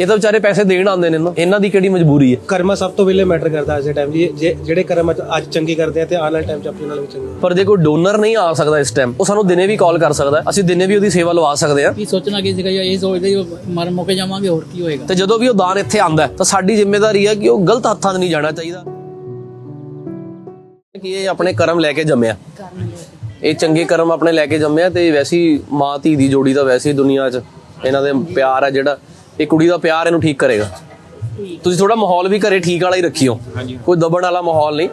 ਇਹ ਤਾਂ ਵਿਚਾਰੇ ਪੈਸੇ ਦੇਣ ਆਉਂਦੇ ਨੇ ਨਾ। ਇਹਨਾਂ ਦੀ ਕਿਹੜੀ ਮਜਬੂਰੀ ਹੈ? ਕਰਮਾ ਸਭ ਤੋਂ ਪਹਿਲੇ ਮੈਟਰ ਕਰਦਾ ਅੱਜ ਦੇ ਟਾਈਮ ਜੀ ਜੇ- ਜਿਹੜੇ ਕਰਮ ਅੱਜ- ਅੱਜ ਚੰਗੇ ਕਰਦੇ ਆ ਤੇ ਆਉਣ ਵਾਲੇ ਟਾਈਮ 'ਚ ਆਪਣੇ ਨਾਲ ਵੀ ਚੰਗੇ। ਪਰ ਜੇ ਕੋਈ ਡੋਨਰ ਨਹੀਂ ਆ ਸਕਦਾ ਇਸ ਟਾਈਮ ਉਹ ਸਾਨੂੰ ਦਿਨੇ ਵੀ ਕਾਲ ਕਰ ਸਕਦਾ ਹੈ। ਅਸੀਂ ਦਿਨੇ ਵੀ ਉਹਦੀ ਸੇਵਾ ਲਵਾ ਸਕਦੇ ਹਾਂ। ਕੀ ਸੋਚਣਾ ਕੀ ਸੀਗਾ ਇਹ ਸੋਚਦੇ ਹੀ ਮਰ ਮੁੱਕੇ ਜਾਵਾਂਗੇ ਹੋਰ ਕੀ ਹੋਏਗਾ? ਤੇ ਜਦੋਂ ਵੀ ਉਹ ਦਾਨ ਇੱਥੇ ਆਂਦਾ ਤਾਂ ਸਾਡੀ ਜ਼ਿੰਮੇਵਾਰੀ ਹੈ ਕਿ ਉਹ ਗਲਤ ਹੱਥਾਂ 'ਚ ਨਹੀਂ ਜਾਣਾ ਚਾਹੀਦਾ। ਕਿ ਇਹ ਆਪਣੇ ਕਰਮ ਲੈ ਕੇ ਜੰਮਿਆ। ਇਹ ਚੰਗੇ ਕਰਮ ਆਪਣੇ ਲੈ ਕੇ ਜੰਮਿਆ ਤੇ ਵੈਸੀ ਮਾਂ ਧੀ ਦੀ ਜੋੜੀ ਤਾਂ ਵੈਸੀ ਦੁਨੀਆ 'ਚ। ਇਹਨਾਂ ਦੇ ਪਿਆਰ ਹੈ ਜਿਹੜਾ। ਇਹ ਕੁੜੀ ਦਾ ਪਿਆਰ ਇਹਨੂੰ ਠੀਕ ਕਰੇਗਾ। ਤੁਸੀਂ ਥੋੜਾ ਮਾਹੌਲ ਵੀ ਘਰੇ ਠੀਕ ਵਾਲਾ ਹੀ ਰੱਖਿਓ। ਕੋਈ ਦਬਣ ਵਾਲਾ ਮਾਹੌਲ ਨਹੀਂ।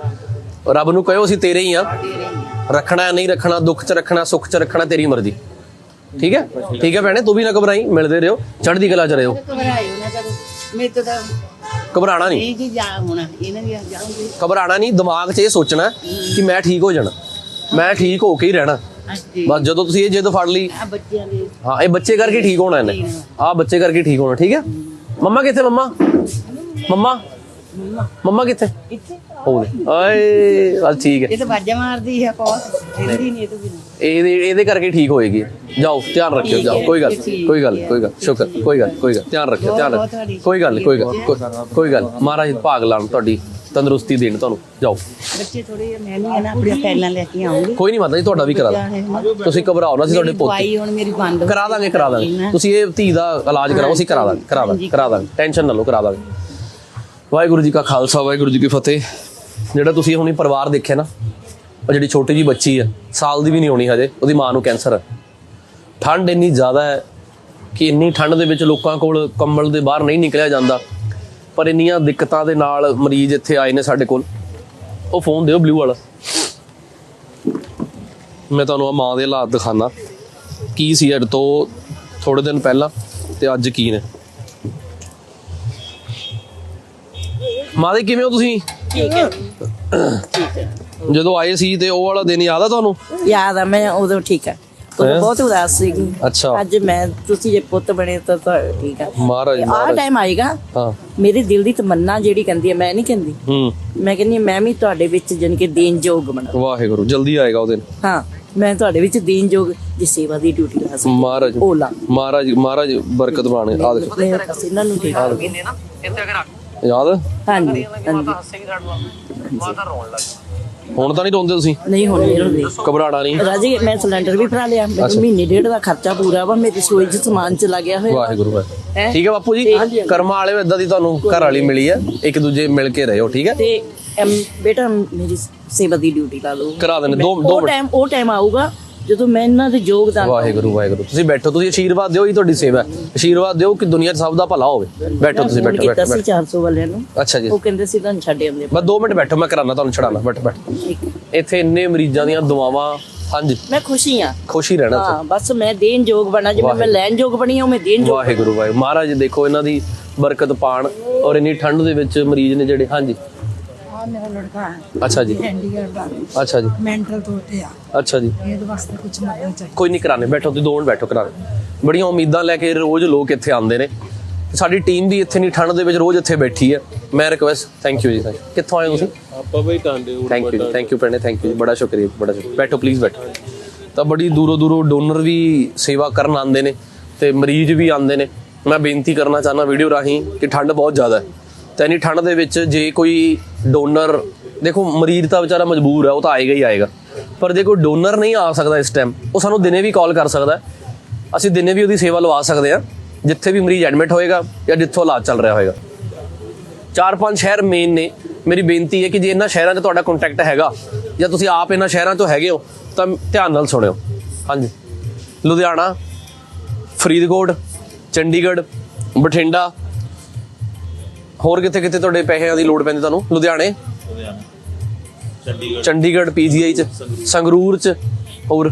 ਰੱਬ ਨੂੰ ਕਹੋ ਅਸੀਂ ਤੇਰੇ ਹੀ ਆ। ਰੱਖਣਾ ਨਹੀਂ ਰੱਖਣਾ ਦੁੱਖ 'ਚ ਰੱਖਣਾ ਸੁੱਖ 'ਚ ਰੱਖਣਾ ਤੇਰੀ ਮਰਜ਼ੀ। ਠੀਕ ਹੈ? ਠੀਕ ਹੈ ਭੈਣੇ ਤੂੰ ਵੀ ਨਾ ਘਬਰਾਈ ਮਿਲਦੇ ਰਹੋ ਚੜ੍ਹਦੀ ਕਲਾ 'ਚ ਰਹੋ। ਘਬਰਾਣਾ ਨਹੀਂ। ਜੀ ਜਾ ਹੋਣਾ ਇਹਨਾਂ ਦੀ ਜਾਉਂਗੇ ਘਬਰਾਣਾ ਨਹੀਂ ਦਿਮਾਗ 'ਚ ਇਹ ਸੋਚਣਾ ਕਿ ਮੈਂ ਠੀਕ ਹੋ ਜਾਣਾ। ਮੈਂ ਠੀਕ ਹੋ ਕੇ ਹੀ ਰਹਿਣਾ। ਹਾਂਜੀ। ਬਸ ਜਦੋਂ ਤੁਸੀਂ ਇਹ ਜਿੱਦ ਫੜ ਲਈ ਆ ਬੱਚਿਆਂ ਦੇ। ਹਾਂ ਇਹ ਬੱਚੇ ਕਰਕੇ ਠੀਕ ਹੋਣਾ ਇਹਨੇ। ਆਹ ਬੱਚੇ ਕਰਕੇ ਠੀਕ ਹੋਣਾ ਠੀਕ ਹੈ? ਮੰਮਾ ਕਿੱਥੇ ਮੰਮਾ? ਮੰਮਾ? ਮੰਮਾ। ਕਿੱਥੇ? ਇੱਥੇ। ਉਹ ਓਏ ਬਸ ਠੀਕ ਹੈ। ਇਹ ਤਾਂ ਬਾਜਾ ਮਾਰਦੀ ਹੈ ਬਹੁਤ ਰਹਿੰਦੀ ਨਹੀਂ ਇਹ ਤੋਂ ਬਿਨਾਂ। ਇਹਦੇ ਇਹਦੇ ਕਰਕੇ ਠੀਕ ਹੋਏਗੀ। ਜਾਓ ਧਿਆਨ ਰੱਖਿਓ ਜਾਓ। ਕੋਈ ਗੱਲ ਕੋਈ ਗੱਲ। ਕੋਈ ਗੱਲ ਸ਼ੁਕਰ ਕੋਈ ਗੱਲ ਕੋਈ ਗੱਲ ਧਿਆਨ ਰੱਖਿਓ ਧਿਆਨ ਰੱਖਿਓ। ਕੋਈ ਗੱਲ ਕੋਈ ਗੱਲ ਕੋਈ ਗੱਲ ਮਹਾਰਾਜ ਭਾਗ ਲਾਣ ਤੁਹਾਡੀ। ਤੰਦਰੁਸਤੀ ਦੇਣ ਤੁਹਾਨੂੰ। ਜਾਓ। ਬੱਚੇ ਥੋੜੇ ਮੈਂ ਨਹੀਂ ਹੈ ਨਾ ਆਪਣੀਆਂ ਫਾਈਲਾਂ ਲੈ ਕੇ ਆਉਂਗੀ। ਕੋਈ ਨਹੀਂ ਮਾਤਾ ਜੀ ਤੁਹਾਡਾ ਵੀ ਕਰਾ ਦਾਂ ਤੁਸੀਂ ਘਬਰਾਓ ਨਾ ਅਸੀਂ ਤੁਹਾਡੇ ਪੋਤੇ। ਦਵਾਈ ਹੁਣ ਮੇਰੀ ਬੰਦ ਕਰਾ ਦਾਂਗੇ ਕਰਾ ਦਾਂਗੇ। ਤੁਸੀਂ ਇਹ ਧੀ ਦਾ ਇਲਾਜ ਕਰਾਓ ਅਸੀਂ ਕਰਾ ਦਾਂਗੇ ਕਰਾ ਦਾਂਗੇ ਕਰਾ ਦਾਂਗੇ। ਟੈਨਸ਼ਨ ਨਾ ਲਓ ਕਰਾ ਦਾਂਗੇ। ਵਾਹਿਗੁਰੂ ਜੀ ਕਾ ਖਾਲਸਾ ਵਾਹਿਗੁਰੂ ਜੀ ਕੀ ਫਤਿਹ। ਜਿਹੜਾ ਤੁਸੀਂ ਹੁਣੀ ਪਰਿਵਾਰ ਦੇਖਿਆ ਨਾ ਉਹ ਜਿਹੜੀ ਛੋਟੀ ਜੀ ਬੱਚੀ ਹੈ ਸਾਲ ਦੀ ਵੀ ਨਹੀਂ ਹੋਣੀ ਹਜੇ ਉਹਦੀ ਮਾਂ ਨੂੰ ਕੈਂਸਰ ਹੈ ਠੰਡ ਇੰਨੀ ਜ਼ਿਆਦਾ ਹੈ ਕਿ ਇੰਨੀ ਠੰਡ ਦੇ ਵਿੱਚ ਲੋਕਾਂ ਕੋਲ ਕੰਬਲ ਦੇ ਬਾਹਰ ਨਹੀਂ ਨਿਕਲਿਆ ਜਾਂਦਾ। ਪਰ ਇੰਨੀਆਂ ਦਿੱਕਤਾਂ ਦੇ ਨਾਲ ਮਰੀਜ਼ ਇੱਥੇ ਆਏ ਨੇ ਸਾਡੇ ਕੋਲ। ਉਹ ਫੋਨ ਦਿਓ ਬਲੂ ਵਾਲਾ। ਮੈਂ ਤੁਹਾਨੂੰ ਆ ਮਾਂ ਦੇ ਹਾਲਾਤ ਦਿਖਾਣਾ ਕੀ ਸੀ ਅੱਜ ਤੋਂ ਥੋੜੇ ਦਿਨ ਪਹਿਲਾਂ ਤੇ ਅੱਜ ਕੀ ਨੇ? ਮਾਂ ਦੇ ਕਿਵੇਂ ਹੋ ਤੁਸੀਂ? ਠੀਕ ਹੈ। ਜਦੋਂ ਆਏ ਸੀ ਤੇ ਉਹ ਵਾਲਾ ਦਿਨ ਯਾਦ ਆ ਤੁਹਾਨੂੰ? ਯਾਦ ਆ ਮੈਂ ਉਦੋਂ ਠੀਕ ਆ। ਤੂੰ? ਬਹੁਤ ਉਦਾਸ ਸੀਗੀ। ਅੱਛਾ। ਅੱਜ ਮੈਂ ਤੁਸੀਂ ਜੇ ਪੁੱਤ ਬਣੇ ਤਾਂ ਤਾਂ ਠੀਕ ਆ। ਮਹਾਰਾਜ ਆਹ ਟਾਈਮ ਆਏਗਾ। ਹਾਂ। ਮੇਰੇ ਦਿਲ ਦੀ ਤਮੰਨਾ ਜਿਹੜੀ ਕਹਿੰਦੀ ਹੈ ਮੈਂ ਨਹੀਂ ਕਹਿੰਦੀ। ਹੂੰ। ਮੈਂ ਕਹਿੰਦੀ ਮੈਂ ਵੀ ਤੁਹਾਡੇ ਵਿੱਚ ਜਨ ਕੇ ਦੇਣ ਯੋਗ ਬਣਾ। ਵਾਹਿਗੁਰੂ ਜਲਦੀ ਆਏਗਾ ਉਹ ਦਿਨ ਹਾਂ ਮੈਂ ਤੁਹਾਡੇ ਵਿੱਚ ਦੇਣ ਯੋਗ ਦੀ ਸੇਵਾ ਦੀ ਡਿਊਟੀ ਲਾ ਸਕਦੀ। ਮਹਾਰਾਜ ਉਹ ਲਾ ਮਹਾਰਾਜ ਮਹਾਰਾਜ ਬਰਕਤ ਬਾਣੇ ਆ ਦੇਖੋ। ਇਹਨਾਂ ਨੂੰ ਠੀਕ ਯਾਦ? ਹਾਂਜੀ ਹਾਂਜੀ। ਹੁਣ ਤਾਂ ਨਹੀਂ ਰੋਂਦੇ ਤੁਸੀਂ? ਨਹੀਂ ਹੁਣ ਨਹੀਂ ਰੋਂਦੇ ਘਬਰਾਣਾ ਨਹੀਂ? ਰਾਜੀ ਮੈਂ ਸਿਲੰਡਰ ਵੀ ਭਰਾ ਲਿਆ। ਮੇਰੇ ਮਹੀਨੇ ਡੇਢ ਦਾ ਖਰਚਾ ਪੂਰਾ ਵਾ ਮੇਰੀ ਸੋਈ 'ਚ ਸਮਾਨ ਚਲਾ ਗਿਆ ਹੋਇਆ ਵਾਹਿਗੁਰੂ ਵਾਹਿਗੁਰੂ? ਠੀਕ ਹੈ ਬਾਪੂ ਜੀ? ਕਰਮਾਂ ਵਾਲੇ ਇਦਾਂ ਦੀ ਤੁਹਾਨੂੰ ਘਰ ਵਾਲੀ ਮਿਲੀ ਹੈ। ਇੱਕ ਦੂਜੇ ਮਿਲ ਕੇ ਰਹੋ ਠੀਕ ਹੈ? ਤੇ ਬੇਟਾ ਮੇਰੀ ਸੇਵਾ ਦੀ ਡਿਊਟੀ ਲਾ ਲਓ। ਕਰਾ ਦੇਣੇ ਦੋ ਦੋ ਟਾਈਮ ਉਹ ਟਾਈਮ ਆਊਗਾ। ਜਦੋਂ ਮੈਂ ਇਹਨਾਂ ਦੇ ਯੋਗਦਾਨ ਵਾਹਿਗੁਰੂ ਵਾਹਿਗੁਰੂ। ਤੁਸੀਂ ਬੈਠੋ ਤੁਸੀਂ ਆਸ਼ੀਰਵਾਦ ਦਿਓ ਇਹ ਤੁਹਾਡੀ ਸੇਵਾ। ਹੈ ਆਸ਼ੀਰਵਾਦ ਦਿਓ ਕਿ ਦੁਨੀਆ 'ਚ ਸਭ ਦਾ ਭਲਾ ਹੋਵੇ। ਬੈਠੋ ਤੁਸੀਂ ਬੈਠੋ ਕੀਤਾ ਬੈਠੋ ਸੀ 400 ਵਾਲਿਆਂ ਨੂੰ। ਅੱਛਾ ਜੀ। ਉਹ ਕਹਿੰਦੇ ਸੀ ਤੁਹਾਨੂੰ ਛੱਡ ਆਉਂਦੇ ਬਸ 2 ਮਿੰਟ ਬੈਠੋ ਮੈਂ ਕਰਾਣਾ ਤੁਹਾਨੂੰ ਛੜਾਣਾ ਬੈਠੋ ਬੈਠੋ। ਇੱਥੇ ਇੰਨੇ ਮਰੀਜ਼ਾਂ ਦੀਆਂ ਦੁਆਵਾਂ ਹਾਂਜੀ। ਮੈਂ ਖੁਸ਼ੀ ਆ ਖੁਸ਼ੀ ਰਹਿਣਾ। ਹਾਂ ਬਸ ਮੈਂ ਦੇਣ ਯੋਗ ਬਣਾ ਜਿਵੇਂ ਮੈਂ ਲੈਣ ਯੋਗ ਬਣੀ ਹਾਂ ਮੈਂ ਦੇਣ ਯੋਗ ਵਾਹਿਗੁਰੂ ਵਾਹਿਗੁਰੂ। ਮਹਾਰਾਜ ਦੇਖੋ ਇਹਨਾਂ ਦੀ ਬਰਕਤ ਪਾਣ ਔਰ ਇੰਨੀ ਠੰਡ ਦੇ ਵਿੱਚ ਮਰੀਜ਼ ਨੇ ਜਿਹੜੇ ਹਾਂਜੀ। ਆ ਮੇਰਾ ਲੜਕਾ ਹੈ। ਅੱਛਾ ਜੀ। ਚੰਡੀਗੜ੍ਹ ਦਾ। ਅੱਛਾ ਜੀ। ਮੈਂਟਲ ਤੋਂ ਤੇ ਆ। ਅੱਛਾ ਜੀ। ਇਹਦੇ ਵਾਸਤੇ ਕੁਝ ਮਦਦ ਚਾਹੀਦੀ। ਕੋਈ ਨਹੀਂ ਕਰਾਣੇ ਬੈਠੋ ਤੁਸੀਂ ਦੋ ਮਿੰਟ ਬੈਠੋ ਕਰਾਣੇ ਬੜੀਆਂ ਉਮੀਦਾਂ ਲੈ ਕੇ ਰੋਜ਼ ਲੋਕ ਇੱਥੇ ਆਉਂਦੇ ਨੇ। ਸਾਡੀ ਟੀਮ ਵੀ ਇੱਥੇ ਨਹੀਂ ਠੰਡ ਦੇ ਵਿੱਚ ਰੋਜ਼ ਇੱਥੇ ਬੈਠੀ ਹੈ। ਮੈਂ request thank you ji thank you। ਕਿੱਥੋਂ ਆਏ ਹੋ ਤੁਸੀਂ? ਆਪਾਂ ਬਈ ਟਾਂਡੇ ਥੈਂਕ ਯੂ ਥੈਂਕ ਯੂ ਭੈਣੇ ਥੈਂਕ ਯੂ ਬੜਾ ਸ਼ੁਕਰੀਆ ਬੜਾ ਸ਼ੁਕਰੀਆ। ਬੈਠੋ ਪਲੀਜ਼ ਬੈਠੋ। ਤਾਂ ਬੜੀ ਦੂਰੋਂ ਦੂਰੋਂ ਡੋਨਰ ਵੀ ਸੇਵਾ ਕਰਨ ਆਉਂਦੇ ਨੇ ਤੇ ਮਰੀਜ਼ ਵੀ ਆਉਂਦੇ ਨੇ। ਮੈਂ ਬੇਨਤੀ ਕਰਨਾ ਚਾਹਨਾ ਵੀਡੀਓ ਰਾਹੀਂ ਕਿ ਠੰਡ ਬਹੁਤ ਜ਼ਿਆਦਾ ਹੈ। ਤਾਂ ਇੰਨੀ ਠੰਡ ਦੇ ਵਿੱਚ ਜੇ ਕੋਈ ਡੋਨਰ, ਦੇਖੋ ਮਰੀਜ਼ ਤਾਂ ਵਿਚਾਰਾ ਮਜਬੂਰ ਹੈ, ਉਹ ਤਾਂ ਆਏਗਾ ਹੀ ਆਏਗਾ। ਪਰ ਜੇ ਕੋਈ ਡੋਨਰ ਨਹੀਂ ਆ ਸਕਦਾ ਇਸ ਟਾਈਮ ਉਹ ਸਾਨੂੰ ਦਿਨੇ ਵੀ ਕਾਲ ਕਰ ਸਕਦਾ ਅਸੀਂ ਦਿਨੇ ਵੀ ਉਹਦੀ ਸੇਵਾ ਲਵਾ ਸਕਦੇ ਹਾਂ, ਜਿੱਥੇ ਵੀ ਮਰੀਜ਼ ਐਡਮਿਟ ਹੋਏਗਾ ਜਾਂ ਜਿੱਥੋਂ ਇਲਾਜ ਚੱਲ ਰਿਹਾ ਹੋਏਗਾ। ਚਾਰ ਪੰਜ ਸ਼ਹਿਰ ਮੇਨ ਨੇ। ਮੇਰੀ ਬੇਨਤੀ ਹੈ ਕਿ ਜੇ ਇਹਨਾਂ ਸ਼ਹਿਰਾਂ 'ਚ ਤੁਹਾਡਾ ਕੰਟੈਕਟ ਹੈਗਾ ਜਾਂ ਤੁਸੀਂ ਆਪ ਇਹਨਾਂ ਸ਼ਹਿਰਾਂ 'ਚੋਂ ਹੈਗੇ ਹੋ, ਤਾਂ ਧਿਆਨ ਨਾਲ ਸੁਣਿਓ। ਹਾਂਜੀ। ਲੁਧਿਆਣਾ, ਫਰੀਦਕੋਟ, ਚੰਡੀਗੜ੍ਹ, ਬਠਿੰਡਾ ਹੋਰ ਕਿੱਥੇ ਕਿੱਥੇ ਤੁਹਾਡੇ ਪੈਸਿਆਂ ਦੀ ਲੋੜ ਪੈਂਦੀ ਤੁਹਾਨੂੰ? ਲੁਧਿਆਣੇ? ਚੰਡੀਗੜ੍ਹ ਚੰਡੀਗੜ੍ਹ ਪੀਜੀਆਈ 'ਚ ਸੰਗਰੂਰ। 'ਚ ਹੋਰ?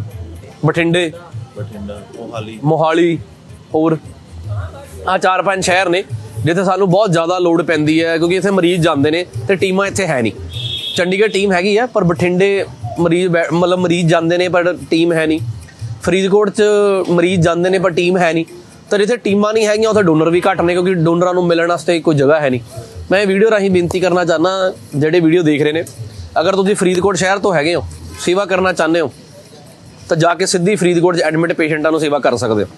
ਬਠਿੰਡੇ। ਮੋਹਾਲੀ। ਹੋਰ? ਆ ਚਾਰ ਪੰਜ ਸ਼ਹਿਰ ਨੇ ਜਿੱਥੇ ਸਾਨੂੰ ਬਹੁਤ ਜ਼ਿਆਦਾ ਲੋਡ ਪੈਂਦੀ ਹੈ ਕਿਉਂਕਿ ਇੱਥੇ ਮਰੀਜ਼ ਜਾਂਦੇ ਨੇ ਤੇ ਟੀਮਾਂ ਇੱਥੇ ਹੈ ਨਹੀਂ। ਚੰਡੀਗੜ੍ਹ ਟੀਮ ਹੈਗੀ ਆ ਪਰ ਬਠਿੰਡੇ ਮਰੀਜ਼ ਮਤਲਬ ਮਰੀਜ਼ ਜਾਂਦੇ ਨੇ ਪਰ ਟੀਮ ਹੈ ਨਹੀਂ। ਫਰੀਦਕੋਟ 'ਚ ਮਰੀਜ਼ ਜਾਂਦੇ ਨੇ ਪਰ ਟੀਮ ਹੈ ਨਹੀਂ। ਤਾਂ ਜਿੱਥੇ ਟੀਮਾਂ ਨਹੀਂ ਹੈਗੀਆਂ, ਉੱਥੇ ਡੋਨਰ ਵੀ ਘੱਟ ਨੇ, ਕਿਉਂਕਿ ਡੋਨਰਾਂ ਨੂੰ ਮਿਲਣ ਵਾਸਤੇ ਕੋਈ ਜਗ੍ਹਾ ਹੈ ਨਹੀਂ। ਮੈਂ ਵੀਡੀਓ ਰਾਹੀਂ ਬੇਨਤੀ ਕਰਨਾ ਚਾਹਨਾ ਜਿਹੜੇ ਵੀਡੀਓ ਦੇਖ ਰਹੇ ਨੇ, ਅਗਰ ਤੁਸੀਂ ਫਰੀਦਕੋਟ ਸ਼ਹਿਰ ਤੋਂ ਹੈਗੇ ਹੋ, ਸੇਵਾ ਕਰਨਾ ਚਾਹੁੰਦੇ ਹੋ, ਤਾਂ ਜਾ ਕੇ ਸਿੱਧੀ ਫਰੀਦਕੋਟ 'ਚ ਐਡਮਿਟ ਪੇਸ਼ੈਂਟਾਂ ਨੂੰ ਸੇਵਾ ਕਰ ਸਕਦੇ ਹੋ।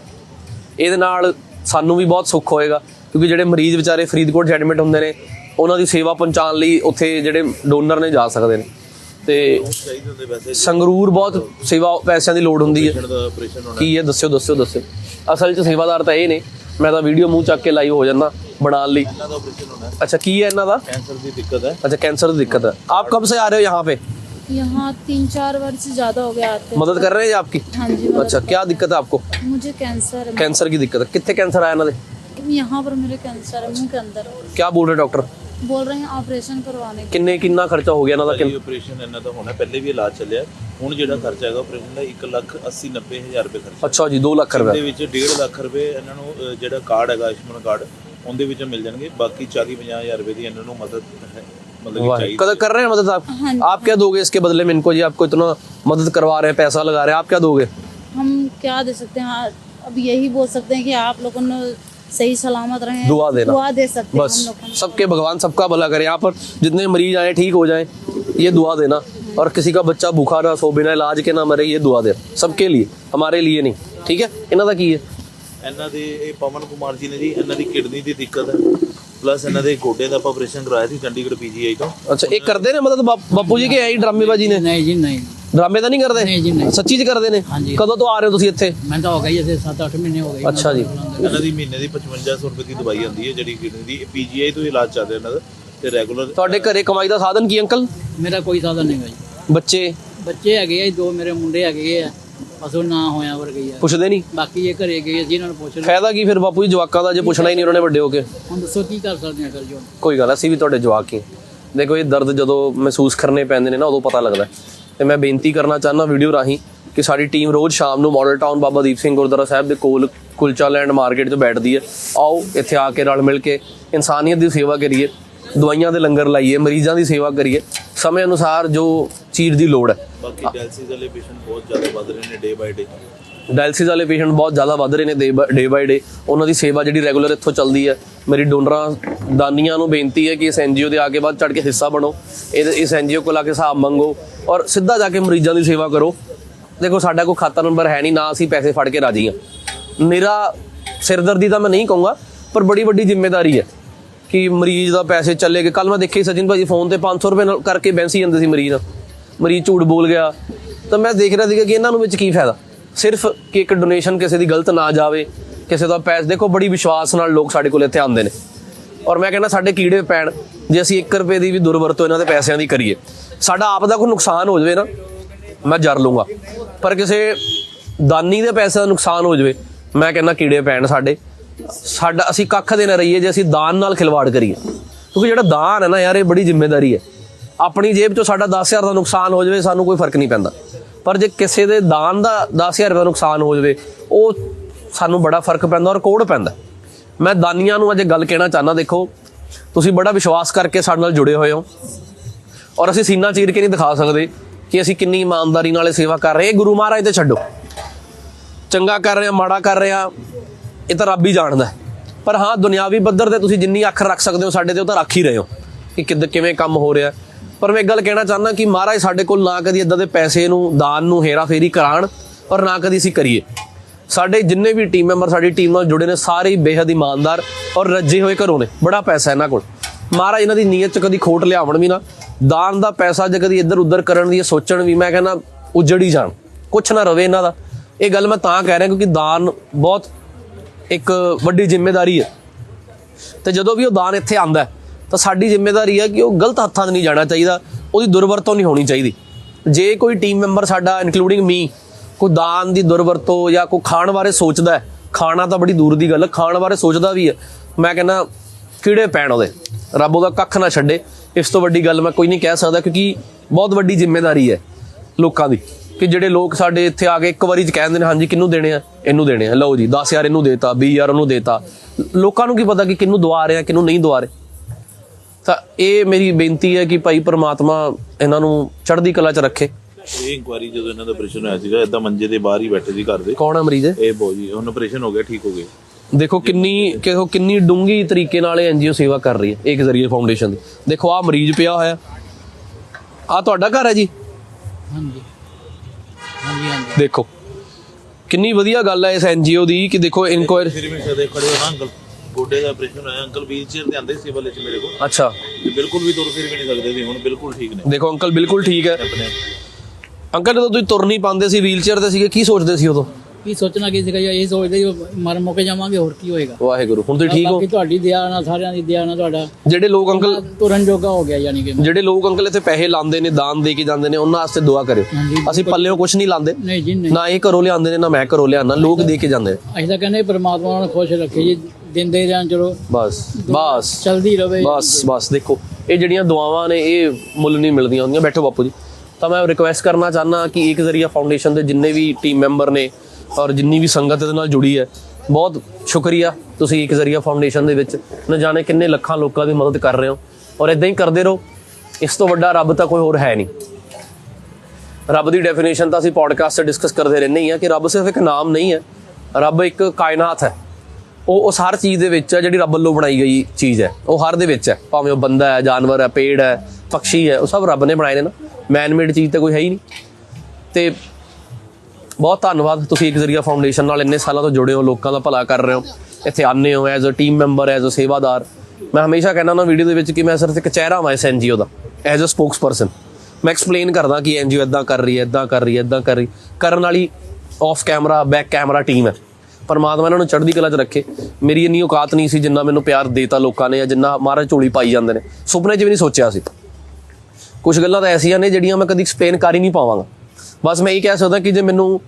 ਇਹਦੇ ਨਾਲ ਸਾਨੂੰ ਵੀ ਬਹੁਤ ਸੁੱਖ ਹੋਏਗਾ, ਕਿਉਂਕਿ ਜਿਹੜੇ ਮਰੀਜ਼ ਵਿਚਾਰੇ ਫਰੀਦਕੋਟ 'ਚ ਐਡਮਿਟ ਹੁੰਦੇ ਨੇ, ਉਹਨਾਂ ਦੀ ਸੇਵਾ ਪਹੁੰਚਾਉਣ ਲਈ ਉੱਥੇ ਜਿਹੜੇ ਡੋਨਰ ਨੇ ਜਾ ਸਕਦੇ ਨੇ। ਤੇ ਸੰਗਰੂਰ ਬਹੁਤ ਸੇਵਾ ਪੈਸਿਆਂ ਦੀ ਲੋੜ ਹੁੰਦੀ ਹੈ ਕੀ ਹੈ ਦੱਸਿਓ ਦੱਸਿਓ ਦੱਸਿਓ ਅਸਲ 'ਚ ਸੇਵਾਦਾਰ ਤਾਂ ਇਹ ਨੇ ਮੈਂ ਤਾਂ ਵੀਡੀਓ ਮੂੰਹ ਚੱਕ ਕੇ ਲਾਈਵ ਹੋ ਜਾਂਦਾ ਬਣਾਉਣ ਲਈ ਅੱਛਾ ਕੀ ਹੈ ਇਹਨਾਂ ਦਾ कैंसर की दिक्कत है अच्छा कैंसर की दिक्कत है आप कब से आ रहे हो यहाँ पे यहाँ तीन चार वर्ष से ज्यादा हो गया आते मदद कर रहे हैं ये आपकी हाँ जी मदद- अच्छा क्या दिक्कत है आपको मुझे कैंसर है कैंसर की दिक्कत है कितने कैंसर आया ना दे यहाँ पर मेरे कैंसर है मुंह के अंदर क्या बोल रहे डॉक्टर बोल रहे हैं ऑपरेशन करवाने के किन्ने किन्ना खर्चा हो गया ना ਇਹ ਆਪਰੇਸ਼ਨ ਇਹਨਾਂ ਦਾ ਹੋਣਾ ਪਹਿਲੇ ਵੀ ਇਲਾਜ ਚੱਲਿਆ ਹੁਣ ਜਿਹੜਾ ਖਰਚਾ ਹੈਗਾ ਆਪਰੇਸ਼ਨ ਦਾ 1 ਲੱਖ 80 90 ਹਜ਼ਾਰ ਰੁਪਏ ਖਰਚਾ अच्छा जी दो लाख ਦੇ रुपए ਵਿੱਚ 1.5 ਲੱਖ ਰੁਪਏ ਇਹਨਾਂ ਨੂੰ ਅ, ਜਿਹੜਾ ਕਾਰਡ ਹੈਗਾ ਆਯੁਸ਼ਮਾਨ ਕਾਰਡ ਉਹਦੇ ਵਿੱਚ ਮਿਲ ਜਾਣਗੇ ਬਾਕੀ 40 50 ਹਜ਼ਾਰ ਰੁਪਏ ਦੀ ਇਹਨਾਂ ਨੂੰ ਮਦਦ ਹੈ ਮਤਲਬ ਕਿ वाह ਚਾਹੀਦੀ कदर कर रहे हैं मदद आप हाँ जी। आप क्या दोगे इसके बदले में इनको जी आपको इतना मदद करवा रहे हैं पैसा लगा रहे हैं आप क्या दोगे हम क्या दे सकते हैं हाँ, अब यही बोल सकते हैं कि आप लोगों ने सही सलामत रहे दुआ देना। दुआ दे सकते हैं बस हम लोग सबके भगवान सबका भला करे यहाँ पर जितने मरीज आए ठीक हो जाएं ये दुआ देना और किसी का बच्चा भूखा ना सो बिना इलाज के ना मरे ये दुआ दे सबके लिए हमारे लिए नहीं ठीक है इन्हों का की है ਇਹਨਾਂ ਦੇ ਇਹ ਪਵਨ ਕੁਮਾਰ ਜੀ ਨੇ ਜੀ ਇਹਨਾਂ ਦੀ ਕਿਡਨੀ ਦੀ ਦਿੱਕਤ ਹੈ ਪਲੱਸ ਇਹਨਾਂ ਦੇ ਗੋਡੇ ਦਾ ਆਪਾਂ ਆਪਰੇਸ਼ਨ ਕਰਵਾਇਆ ਸੀ ਚੰਡੀਗੜ੍ਹ ਪੀਜੀਆਈ ਤੋਂ अच्छा एक करते ने मदद बाप- बापू जी के यही ड्रामेबाजी ने ਨਹੀਂ ਜੀ ਨਹੀਂ ਡਰਾਮੇ ਤਾਂ ਨਹੀਂ ਕਰਦੇ? ਨਹੀਂ ਜੀ, ਨਹੀਂ। ਸੱਚੀ ਚ ਕਰਦੇ ਨੇ? ਹਾਂਜੀ। ਕਦੋਂ ਤੋਂ ਆ ਰਹੇ ਹੋ ਤੁਸੀਂ ਇੱਥੇ? ਮੈਂ ਤਾਂ ਹੋ ਗਈ ਇਸੇ 7-8 ਮਹੀਨੇ ਹੋ ਗਏ। ਅੱਛਾ ਜੀ। ਇਹਨਾਂ ਦੀ ਮਹੀਨੇ ਦੀ 5500 ਰੁਪਏ ਦੀ ਦਵਾਈ ਆਉਂਦੀ ਹੈ ਜਿਹੜੀ ਕਿਡਨੀ ਦੀ। ਪੀਜੀਆਈ ਤੋਂ ਇਲਾਜ ਚੱਲ ਰਿਹਾ ਇਹਨਾਂ ਦਾ ਤੇ ਰੈਗੂਲਰ ਤੁਹਾਡੇ ਘਰੇ ਕਮਾਈ ਦਾ ਸਾਧਨ ਕੀ ਅੰਕਲ? ਮੇਰਾ ਕੋਈ ਸਾਧਨ ਨਹੀਂ ਜੀ। ਬੱਚੇ? ਬੱਚੇ ਹੈਗੇ ਆ ਜੀ, ਦੋ ਮੇਰੇ ਮੁੰਡੇ ਹੈਗੇ ਆ। ਬਸ ਉਹ ਨਾ ਹੋਇਆ ਵਰ ਗਈ ਆ। ਪੁੱਛਦੇ ਨਹੀਂ? ਬਾਕੀ ਇਹ ਘਰੇ ਗਏ ਜੀ ਇਹਨਾਂ ਨੂੰ ਪੁੱਛ ਲਓ ਫਾਇਦਾ ਕੀ ਫਿਰ ਬਾਪੂ ਜੀ ਜਵਾਕਾਂ ਦਾ? ਜੇ ਪੁੱਛਣਾ ਹੀ ਨਹੀਂ ਉਹਨਾਂ ਨੇ ਵੱਡੇ ਹੋ ਕੇ। ਹੁਣ ਦੱਸੋ ਕੀ ਕਰ ਸਕਦੇ ਆ ਫਿਰ ਜੋ ਕੋਈ ਗੱਲ ਅਸੀਂ ਵੀ ਤੁਹਾਡੇ ਜਵਾਕ ਹੀ ਹਾਂ। ਦੇਖੋ ਇਹ ਦਰਦ ਜਦੋਂ ਮਹਿਸੂਸ ਕਰਨੇ ਪੈਂਦੇ ਨੇ ਨਾ ਉਦੋਂ ਪਤਾ ਲੱਗਦਾ। ਹੈ। ਤੇ ਮੈਂ ਬੇਨਤੀ ਕਰਨਾ ਚਾਹੁੰਦਾ ਵੀਡੀਓ ਰਾਹੀਂ ਕਿ ਸਾਡੀ ਟੀਮ ਰੋਜ਼ ਸ਼ਾਮ ਨੂੰ ਮਾਡਲ ਟਾਊਨ ਬਾਬਾ ਦੀਪ ਸਿੰਘ ਗੁਰਦੁਆਰਾ ਸਾਹਿਬ ਦੇ ਕੋਲ ਕੁਲਚਾ ਲੈਂਡ ਮਾਰਕੀਟ 'ਚ ਬੈਠਦੀ ਹੈ। ਆਓ, ਇੱਥੇ ਆ ਕੇ ਰਲ ਮਿਲ ਕੇ ਇਨਸਾਨੀਅਤ ਦੀ ਸੇਵਾ ਕਰੀਏ, ਦਵਾਈਆਂ ਦੇ ਲੰਗਰ ਲਾਈਏ, ਮਰੀਜ਼ਾਂ ਦੀ ਸੇਵਾ ਕਰੀਏ, ਸਮੇਂ ਅਨੁਸਾਰ ਜੋ ਚੀਜ਼ ਦੀ ਲੋੜ ਹੈ। ਬਾਕੀ ਡਾਇਲਸਿਸ ਵਾਲੇ ਪੇਸ਼ੈਂਟ ਬਹੁਤ ਜ਼ਿਆਦਾ ਵੱਧ ਰਹੇ ਨੇ ਡੇ ਬਾਈ ਡੇ ਡਾਇਲਸਿਸ ਵਾਲੇ ਪੇਸ਼ੈਂਟ ਬਹੁਤ ਜ਼ਿਆਦਾ ਵੱਧ ਰਹੇ ਨੇ ਡੇ ਬਾਈ ਡੇ ਉਹਨਾਂ ਦੀ ਸੇਵਾ ਜਿਹੜੀ ਰੈਗੂਲਰ ਇੱਥੋਂ ਚੱਲਦੀ ਹੈ। ਮੇਰੀ ਡੋਨਰਾਂ ਦਾਨੀਆਂ ਨੂੰ ਬੇਨਤੀ ਹੈ ਕਿ ਇਸ ਐਨਜੀਓ ਦੇ ਆ ਕੇ ਵੱਧ ਚੜ ਕੇ ਹਿੱਸਾ ਬਣੋ। ਇਹ ਇਸ ਐਨਜੀਓ ਕੋਲ ਆ ਕੇ ਹਿਸਾਬ ਮੰਗੋ ਔਰ ਸਿੱਧਾ ਜਾ ਕੇ ਮਰੀਜ਼ਾਂ ਦੀ ਸੇਵਾ ਕਰੋ। ਦੇਖੋ, ਸਾਡਾ ਕੋਈ ਖਾਤਾ ਨੰਬਰ ਹੈ ਨਹੀਂ, ਨਾ ਅਸੀਂ ਪੈਸੇ ਫੜ ਕੇ ਰਾਜੀ ਹਾਂ। ਮੇਰਾ ਸਿਰਦਰਦੀ ਤਾਂ ਮੈਂ ਨਹੀਂ ਕਹੂੰਗਾ, ਪਰ ਬੜੀ ਵੱਡੀ ਜ਼ਿੰਮੇਵਾਰੀ ਹੈ ਕਿ ਮਰੀਜ਼ ਦਾ ਪੈਸੇ ਚੱਲੇ ਗਏ। ਕੱਲ ਮੈਂ ਦੇਖਿਆ ਸੀ ਸਚਿਨ ਭਾਜੀ ਫੋਨ ਤੇ 500 ਰੁਪਏ ਨਾਲ ਕਰਕੇ ਬੈਂਸੀ ਜਾਂਦੇ ਸੀ ਮਰੀਜ਼ ਨਾਲ। ਮਰੀਜ਼ ਝੂਠ ਬੋਲ ਗਿਆ। ਤਾਂ ਮੈਂ ਦੇਖ ਰਿਹਾ ਸੀਗਾ ਕਿ ਇਹਨਾਂ ਨੂੰ ਵਿੱਚ ਕੀ ਫਾਇਦਾ। ਸਿਰਫ ਕਿ ਇੱਕ ਡੋਨੇਸ਼ਨ ਕਿਸੇ ਦੀ ਗਲਤ ਨਾ ਜਾਵੇ, ਕਿਸੇ ਦਾ ਪੈਸੇ, ਦੇਖੋ ਬੜੀ ਵਿਸ਼ਵਾਸ ਨਾਲ ਲੋਕ ਸਾਡੇ ਕੋਲ ਇੱਥੇ ਆਉਂਦੇ ਨੇ। ਔਰ ਮੈਂ ਕਹਿੰਦਾ ਸਾਡੇ ਕੀੜੇ ਪੈਣ, ਜੇ ਅਸੀਂ 1 ਰੁਪਏ ਦੀ ਵੀ ਦੁਰਵਰਤੋਂ ਇਹਨਾਂ ਦੇ ਪੈਸਿਆਂ ਦੀ ਕਰੀਏ, ਸਾਡਾ ਆਪ ਦਾ ਕੋਈ ਨੁਕਸਾਨ ਹੋ ਜਾਵੇ ਨਾ, ਮੈਂ ਜਰ ਲੂੰਗਾ। ਪਰ ਕਿਸੇ ਦਾਨੀ ਦੇ ਪੈਸੇ ਦਾ ਨੁਕਸਾਨ ਹੋ ਜਾਵੇ, ਮੈਂ ਕਹਿੰਦਾ ਕੀੜੇ ਪੈਣ ਸਾਡੇ। ਸਾਡਾ, ਅਸੀਂ ਕੱਖ ਦੇ ਨਾ ਰਹੀਏ ਜੇ ਅਸੀਂ ਦਾਨ ਨਾਲ ਖਿਲਵਾੜ ਕਰੀਏ। ਕਿਉਂਕਿ ਜਿਹੜਾ ਦਾਨ ਹੈ ਨਾ ਯਾਰ, ਇਹ ਬੜੀ ਜ਼ਿੰਮੇਵਾਰੀ ਹੈ। ਆਪਣੀ ਜੇਬ ਚੋਂ ਸਾਡਾ 10000 ਦਾ ਨੁਕਸਾਨ ਹੋ ਜਾਵੇ, ਸਾਨੂੰ ਕੋਈ ਫ਼ਰਕ ਨਹੀਂ ਪੈਂਦਾ। ਪਰ ਜੇ ਕਿਸੇ ਦੇ ਦਾਨ ਦਾ 10000 ਦਾ ਨੁਕਸਾਨ ਹੋ ਜਾਵੇ, ਉਹ ਸਾਨੂੰ ਬੜਾ ਫ਼ਰਕ ਪੈਂਦਾ ਔਰ ਕੋੜ ਪੈਂਦਾ। ਮੈਂ ਦਾਨੀਆਂ ਨੂੰ ਅੱਜ ਗੱਲ ਕਹਿਣਾ ਚਾਹੁੰਦਾ, ਦੇਖੋ, ਤੁਸੀਂ ਬੜਾ ਵਿਸ਼ਵਾਸ ਕਰਕੇ ਸਾਡੇ ਨਾਲ ਜੁੜੇ ਹੋਏ ਹੋ ਔਰ ਅਸੀਂ ਸੀਨਾ ਚੀਰ ਕੇ ਨਹੀਂ ਦਿਖਾ ਸਕਦੇ ਕਿ ਅਸੀਂ ਕਿੰਨੀ ਇਮਾਨਦਾਰੀ ਨਾਲ ਇਹ ਸੇਵਾ ਕਰ ਰਹੇ ਇਹ ਗੁਰੂ ਮਹਾਰਾਜ ਤੇ ਛੱਡੋ। ਚੰਗਾ ਕਰ ਰਹੇ ਆ ਮਾੜਾ ਕਰ ਰਹੇ ਆ ਇਹ ਤਾਂ ਰੱਬ ਹੀ ਜਾਣਦਾ। ਪਰ ਹਾਂ, ਦੁਨਿਆਵੀ ਪੱਧਰ ਤੇ ਤੁਸੀਂ ਜਿੰਨੀ ਅੱਖ ਰੱਖ ਸਕਦੇ ਹੋ ਸਾਡੇ ਤੇ, ਉਹ ਤਾਂ ਰੱਖ ਹੀ ਰਹੇ ਹੋ ਕਿ ਕਿੱਦ, ਕਿਵੇਂ ਕੰਮ ਹੋ ਰਿਹਾ। ਪਰ ਮੈਂ ਇੱਕ ਗੱਲ ਕਹਿਣਾ ਚਾਹੁੰਦਾ ਕਿ ਮਹਾਰਾਜ ਸਾਡੇ ਕੋਲ ਨਾ ਕਦੀ ਇਦਾਂ ਦੇ ਪੈਸੇ ਨੂੰ, ਦਾਨ ਨੂੰ ਹੇਰਾ ਫੇਰੀ ਕਰਾਣ ਔਰ ਨਾ ਕਦੀ ਅਸੀਂ ਕਰੀਏ। ਸਾਡੇ ਜਿੰਨੇ ਵੀ ਟੀਮ ਮੈਂਬਰ ਸਾਡੀ ਟੀਮ ਨਾਲ ਜੁੜੇ ਨੇ, ਸਾਰੇ ਹੀ ਬੇਹੱਦ ਇਮਾਨਦਾਰ ਔਰ ਰੱਜੇ ਹੋਏ ਘਰੋਂ ਨੇ। ਬੜਾ ਪੈਸਾ ਇਹਨਾਂ ਕੋਲ। ਮਹਾਰਾਜ ਇਹਨਾਂ ਦੀ ਨੀਅਤ ਚ ਕਦੀ ਖੋਟ ਲਿਆਵਣ ਵੀ ਨਾ। ਦਾਨ ਦਾ ਪੈਸਾ ਜੇ ਕਦੀ ਇੱਧਰ ਉੱਧਰ ਕਰਨ ਦੀ ਸੋਚਣ ਵੀ, ਮੈਂ ਕਹਿੰਦਾ ਉਜੜ ਹੀ ਜਾਣ। ਕੁਛ ਨਾ ਰਵੇ ਇਹਨਾਂ ਦਾ। ਇਹ ਗੱਲ ਮੈਂ ਤਾਂ ਕਹਿ ਰਿਹਾ ਕਿਉਂਕਿ ਦਾਨ ਬਹੁਤ ਇੱਕ ਵੱਡੀ ਜ਼ਿੰਮੇਵਾਰੀ ਹੈ। ਤੇ ਜਦੋਂ ਵੀ ਉਹ ਦਾਨ ਇੱਥੇ ਆਂਦਾ ਤਾਂ ਸਾਡੀ ਜ਼ਿੰਮੇਵਾਰੀ ਹੈ ਕਿ ਉਹ ਗਲਤ ਹੱਥਾਂ 'ਚ ਨਹੀਂ ਜਾਣਾ ਚਾਹੀਦਾ, ਉਹਦੀ ਦੁਰਵਰਤੋਂ ਨਹੀਂ ਹੋਣੀ ਚਾਹੀਦੀ। ਜੇ ਕੋਈ ਟੀਮ ਮੈਂਬਰ ਸਾਡਾ ਇਨਕਲੂਡਿੰਗ ਮੀ ਕੋਈ ਦਾਨ ਦੀ ਦੁਰਵਰਤੋਂ ਜਾਂ ਕੋਈ ਖਾਣ ਬਾਰੇ ਸੋਚਦਾ ਹੈ, ਖਾਣਾ ਤਾਂ ਬੜੀ ਦੂਰ ਦੀ ਗੱਲ ਹੈ ਖਾਣ ਬਾਰੇ ਸੋਚਦਾ ਵੀ ਹੈ ਮੈਂ ਕਹਿੰਦਾ ਕਿਹੜੇ ਪੈਣ ਉਹਦੇ? ਰੱਬ ਉਹਦਾ ਕੱਖ ਨਾ ਛੱਡੇ। ਇਸ ਤੋਂ ਵੱਡੀ ਗੱਲ ਮੈਂ ਕੋਈ ਨਹੀਂ ਕਹਿ ਸਕਦਾ ਕਿਉਂਕਿ ਬਹੁਤ ਵੱਡੀ ਜ਼ਿੰਮੇਵਾਰੀ ਹੈ ਲੋਕਾਂ ਦੀ ਕਿ ਜਿਹੜੇ ਲੋਕ ਸਾਡੇ ਇੱਥੇ ਆ ਕੇ ਇੱਕ ਵਾਰੀ ਚ ਕਹਿੰਦੇ ਨੇ, ਹਾਂਜੀ, ਕਿਹਨੂੰ ਦੇਣੇ ਆ? ਇਹਨੂੰ ਦੇਣੇ ਆ। ਲਓ ਜੀ 10000 ਇਹਨੂੰ ਦੇਤਾ 20000 ਉਹਨੂੰ ਦੇਤਾ। ਲੋਕਾਂ ਨੂੰ ਕੀ ਪਤਾ ਕਿ ਕਿਹਨੂੰ ਦਵਾ ਰਹੇ ਆ, ਕਿਹਨੂੰ ਨਹੀਂ ਦਵਾ ਰਹੇ। ਤਾਂ ਇਹ ਮੇਰੀ ਬੇਨਤੀ ਹੈ ਕਿ ਭਾਈ ਪ੍ਰਮਾਤਮਾ ਇਹਨਾਂ ਨੂੰ ਚੜ੍ਹਦੀ ਕਲਾ 'ਚ ਰੱਖੇ। ਇਹ ਇਨਕੁਆਰੀ ਜਦੋਂ ਇਹਨਾਂ ਦਾ ਆਪਰੇਸ਼ਨ ਹੋਇਆ ਸੀਗਾ ਇਦਾਂ ਮੰਜੇ ਦੇ ਬਾਹਰ ਹੀ ਬੈਠੇ ਸੀ ਘਰ ਦੇ। ਕੌਣ ਆ ਮਰੀਜ਼? ਇਹ ਬੋ ਜੀ ਹੁਣ ਆਪਰੇਸ਼ਨ ਹੋ ਗਿਆ ਠੀਕ ਹੋ ਗਏ। ਦੇਖੋ ਕਿੰਨੀ ਕਿਹੋ ਕਿੰਨੀ ਡੂੰਗੀ ਤਰੀਕੇ ਨਾਲ ਇਹ ਐਨਜੀਓ ਸੇਵਾ ਕਰ ਰਹੀ ਹੈ ਇੱਕ ਜ਼ਰੀਏ ਫਾਊਂਡੇਸ਼ਨ ਦੀ। ਦੇਖੋ ਆ ਮਰੀਜ਼ ਪਿਆ ਹੋਇਆ। ਆ ਤੁਹਾਡਾ ਘਰ ਹੈ ਜੀ? ਹਾਂਜੀ। ਹਾਂਜੀ ਹਾਂਜੀ। ਦੇਖੋ ਕਿੰਨੀ ਵਧੀਆ ਗੱਲ ਹੈ ਇਸ ਐਨਜੀਓ ਦੀ ਕਿ ਦੇਖੋ ਇਨਕੁਆਇਰੀ ਫਿਰ ਖੜੇ ਹੋ ਨਾ ਅੰਕਲ। ਗੋਡੇ ਦਾ ਆਪਰੇਸ਼ਨ ਹੋਇਆ ਅੰਕਲ ਵੀਲ ਚੇਅਰ ਤੇ ਆਂਦੇ ਸੀ ਵਾਲੇ ਚ ਮੇਰੇ ਕੋਲ। ਅੱਛਾ। ਤੇ ਬਿਲਕੁਲ ਵੀ ਤੁਰ ਫਿਰ ਵੀ ਨਹੀਂ ਸਕਦੇ ਸੀ ਹੁਣ ਬਿਲਕੁਲ ਠੀਕ ਨੇ। ਦੇਖੋ ਅੰਕਲ ਬਿਲਕੁਲ ਠੀਕ ਹੈ। ਆਪਣੇ ਅੰਕਲ ਜਦੋਂ ਤੁਸੀਂ ਤੁਰ ਨਹੀਂ ਪਾਉਂਦੇ ਸੀ ਵੀਲਚੇਅਰ ਤੇ ਸੀਗੇ ਕੀ ਸੋਚਦੇ ਸੀ ਉਦੋਂ? ਕੀ ਸੋਚਣਾ ਕੀ ਸੀਗਾ ਜੀ ਇਹ ਸੋਚਦੇ ਜੀ ਮਰ ਮੁੱਕ ਜਾਵਾਂਗੇ ਹੋਰ ਕੀ ਹੋਏਗਾ? ਵਾਹਿਗੁਰੂ ਹੁਣ ਤੁਸੀਂ ਠੀਕ ਹੋ? ਬਾਕੀ ਤੁਹਾਡੀ ਦਇਆ ਨਾਲ ਸਾਰਿਆਂ ਦੀ ਦਇਆ ਨਾਲ ਤੁਹਾਡਾ ਜਿਹੜੇ ਲੋਕ ਅੰਕਲ ਤੁਰਨ ਜੋਗਾ ਹੋ ਗਿਆ ਯਾਨੀ ਕਿ ਜਿਹੜੇ ਲੋਕ ਅੰਕਲ ਇੱਥੇ ਪੈਸੇ ਲਾਉਂਦੇ ਨੇ ਦਾਨ ਦੇ ਕੇ ਜਾਂਦੇ ਨੇ ਉਹਨਾਂ ਵਾਸਤੇ ਦੁਆ ਕਰਿਓ। ਅਸੀਂ ਪੱਲਿਓਂ ਕੁਝ ਨਹੀਂ ਲਾਉਂਦੇ। ਨਹੀਂ ਜੀ ਨਹੀਂ। ਨਾ ਇਹ ਘਰੋਂ ਲਿਆਉਂਦੇ ਨੇ ਨਾ ਮੈਂ ਘਰੋਂ ਲਿਆਉਣਾ ਲੋਕ ਦੇ ਕੇ ਜਾਂਦੇ ਅਸੀਂ ਤਾਂ ਕਹਿੰਦੇ ਪਰਮਾਤਮਾ ਉਹਨਾਂ ਨੂੰ ਖੁਸ਼ ਰੱਖੇ ਜੀ। ਦਿੰਦੇ ਰਹਿਣ ਚਲੋ। ਬਸ ਬਸ। ਚਲਦੀ ਰਵੇ। ਬਸ ਬਸ ਦੇਖੋ ਇਹ ਜਿਹੜੀਆਂ ਦੁਆਵਾਂ ਨੇ ਇਹ ਮੁੱਲ ਨਹੀਂ ਮਿਲਦੀਆਂ ਹੁੰਦੀਆਂ। ਬੈਠੋ ਬਾਪੂ ਜੀ। ਤਾਂ ਮੈਂ ਰਿਕੁਐਸਟ ਕਰਨਾ ਚਾਹਨਾ ਕਿ ਇੱਕ ਜ਼ਰੀਆ ਫਾਊਂਡੇਸ਼ਨ ਦੇ ਜਿੰਨੇ ਵੀ ਟੀਮ ਮੈਂਬਰ ਨੇ ਔਰ ਜਿੰਨੀ ਵੀ ਸੰਗਤ ਇਹਦੇ ਨਾਲ ਜੁੜੀ ਹੈ ਬਹੁਤ ਸ਼ੁਕਰੀਆ ਤੁਸੀਂ ਇੱਕ ਜ਼ਰੀਆ ਫਾਊਂਡੇਸ਼ਨ ਦੇ ਵਿੱਚ। ਨਾ ਜਾਣੇ ਕਿੰਨੇ ਲੱਖਾਂ ਲੋਕਾਂ ਦੀ ਮਦਦ ਕਰ ਰਹੇ ਹੋ। ਔਰ ਇਦਾਂ ਹੀ ਕਰਦੇ ਰਹੋ। ਇਸ ਤੋਂ ਵੱਡਾ ਰੱਬ ਤਾਂ ਕੋਈ ਹੋਰ ਹੈ ਨਹੀਂ। ਰੱਬ ਦੀ ਡੈਫੀਨੇਸ਼ਨ ਤਾਂ ਅਸੀਂ ਪੋਡਕਾਸਟ 'ਤੇ ਡਿਸਕਸ ਕਰਦੇ ਰਹਿੰਦੇ ਹੀ ਆ ਕਿ ਰੱਬ ਸਿਰਫ ਇੱਕ ਨਾਮ ਨਹੀਂ ਹੈ। ਰੱਬ ਇੱਕ ਕਾਇਨਾਤ ਹੈ। ਉਹ ਉਸ ਹਰ ਚੀਜ਼ ਦੇ ਵਿੱਚ ਹੈ ਜਿਹੜੀ ਰੱਬ ਵੱਲੋਂ ਬਣਾਈ ਗਈ ਚੀਜ਼ ਹੈ। ਉਹ ਹਰ ਦੇ ਵਿੱਚ ਹੈ। ਭਾਵੇਂ ਉਹ ਬੰਦਾ ਹੈ, ਜਾਨਵਰ ਹੈ, ਪੇੜ ਹੈ, ਪੰਛੀ ਹੈ, ਉਹ ਸਭ ਰੱਬ ਨੇ ਬਣਾਏ ਨੇ ਨਾ। ਮੈਨ ਮੇਡ ਚੀਜ਼ ਤਾਂ ਕੋਈ ਹੈ ਹੀ ਨਹੀਂ। ਤੇ ਬਹੁਤ ਧੰਨਵਾਦ ਤੁਸੀਂ ਇੱਕ ਜ਼ਰੀਆ ਫਾਊਂਡੇਸ਼ਨ ਨਾਲ ਇੰਨੇ ਸਾਲਾਂ ਤੋਂ ਜੁੜੇ ਹੋ, ਲੋਕਾਂ ਦਾ ਭਲਾ ਕਰ ਰਹੇ ਹੋ। ਇੱਥੇ ਆਨੇ ਹੋ as a team member as a ਸੇਵਾਦਾਰ। ਮੈਂ ਹਮੇਸ਼ਾ ਕਹਿੰਦਾ ਨਾ ਵੀਡੀਓ ਦੇ ਵਿੱਚ ਕਿ ਮੈਂ ਸਿਰਫ ਇੱਕ ਚਿਹਰਾ ਹਾਂ ਇਸ ਐਨਜੀਓ ਦਾ ਐਜ਼ ਅ ਸਪੋਕਸਪਰਸਨ ਮੈਂ ਐਕਸਪਲੇਨ ਕਰਦਾ ਕਿ ਐਨਜੀਓ ਇਦਾਂ ਕਰ ਰਹੀ ਹੈ ਇਦਾਂ ਕਰ ਰਹੀ ਹੈ ਇਦਾਂ ਕਰ ਰਹੀ ਕਰਨ ਵਾਲੀ off camera back camera team ਹੈ। ਪਰਮਾਤਮਾ ਇਹਨਾਂ ਨੂੰ ਚੜ੍ਹਦੀ ਕਲਾ 'ਚ ਰੱਖੇ। ਮੇਰੀ ਇੰਨੀ ਔਕਾਤ ਨਹੀਂ ਸੀ ਜਿੰਨਾ ਮੈਨੂੰ ਪਿਆਰ ਦੇਤਾ ਲੋਕਾਂ ਨੇ ਜਾਂ ਜਿੰਨਾ ਮਹਾਰਾਜ ਝੋਲੀ ਪਾਈ ਜਾਂਦੇ ਨੇ। ਸੁਪਨੇ 'ਚ ਵੀ ਨਹੀਂ ਸੋਚਿਆ ਸੀ। ਕੁਝ ਗੱਲਾਂ ਤਾਂ ਐਸੀਆਂ ਨੇ ਜਿਹੜੀਆਂ ਮੈਂ ਕਦੀ ਐਕਸਪਲੇਨ ਕਰ ਹੀ ਨਹੀਂ ਪਾਵਾਂਗਾ। ਬਸ ਮੈਂ ਇਹ ਕਹਿ ਸਕਦਾ ਕਿ ਜੇ ਮੈਨੂੰ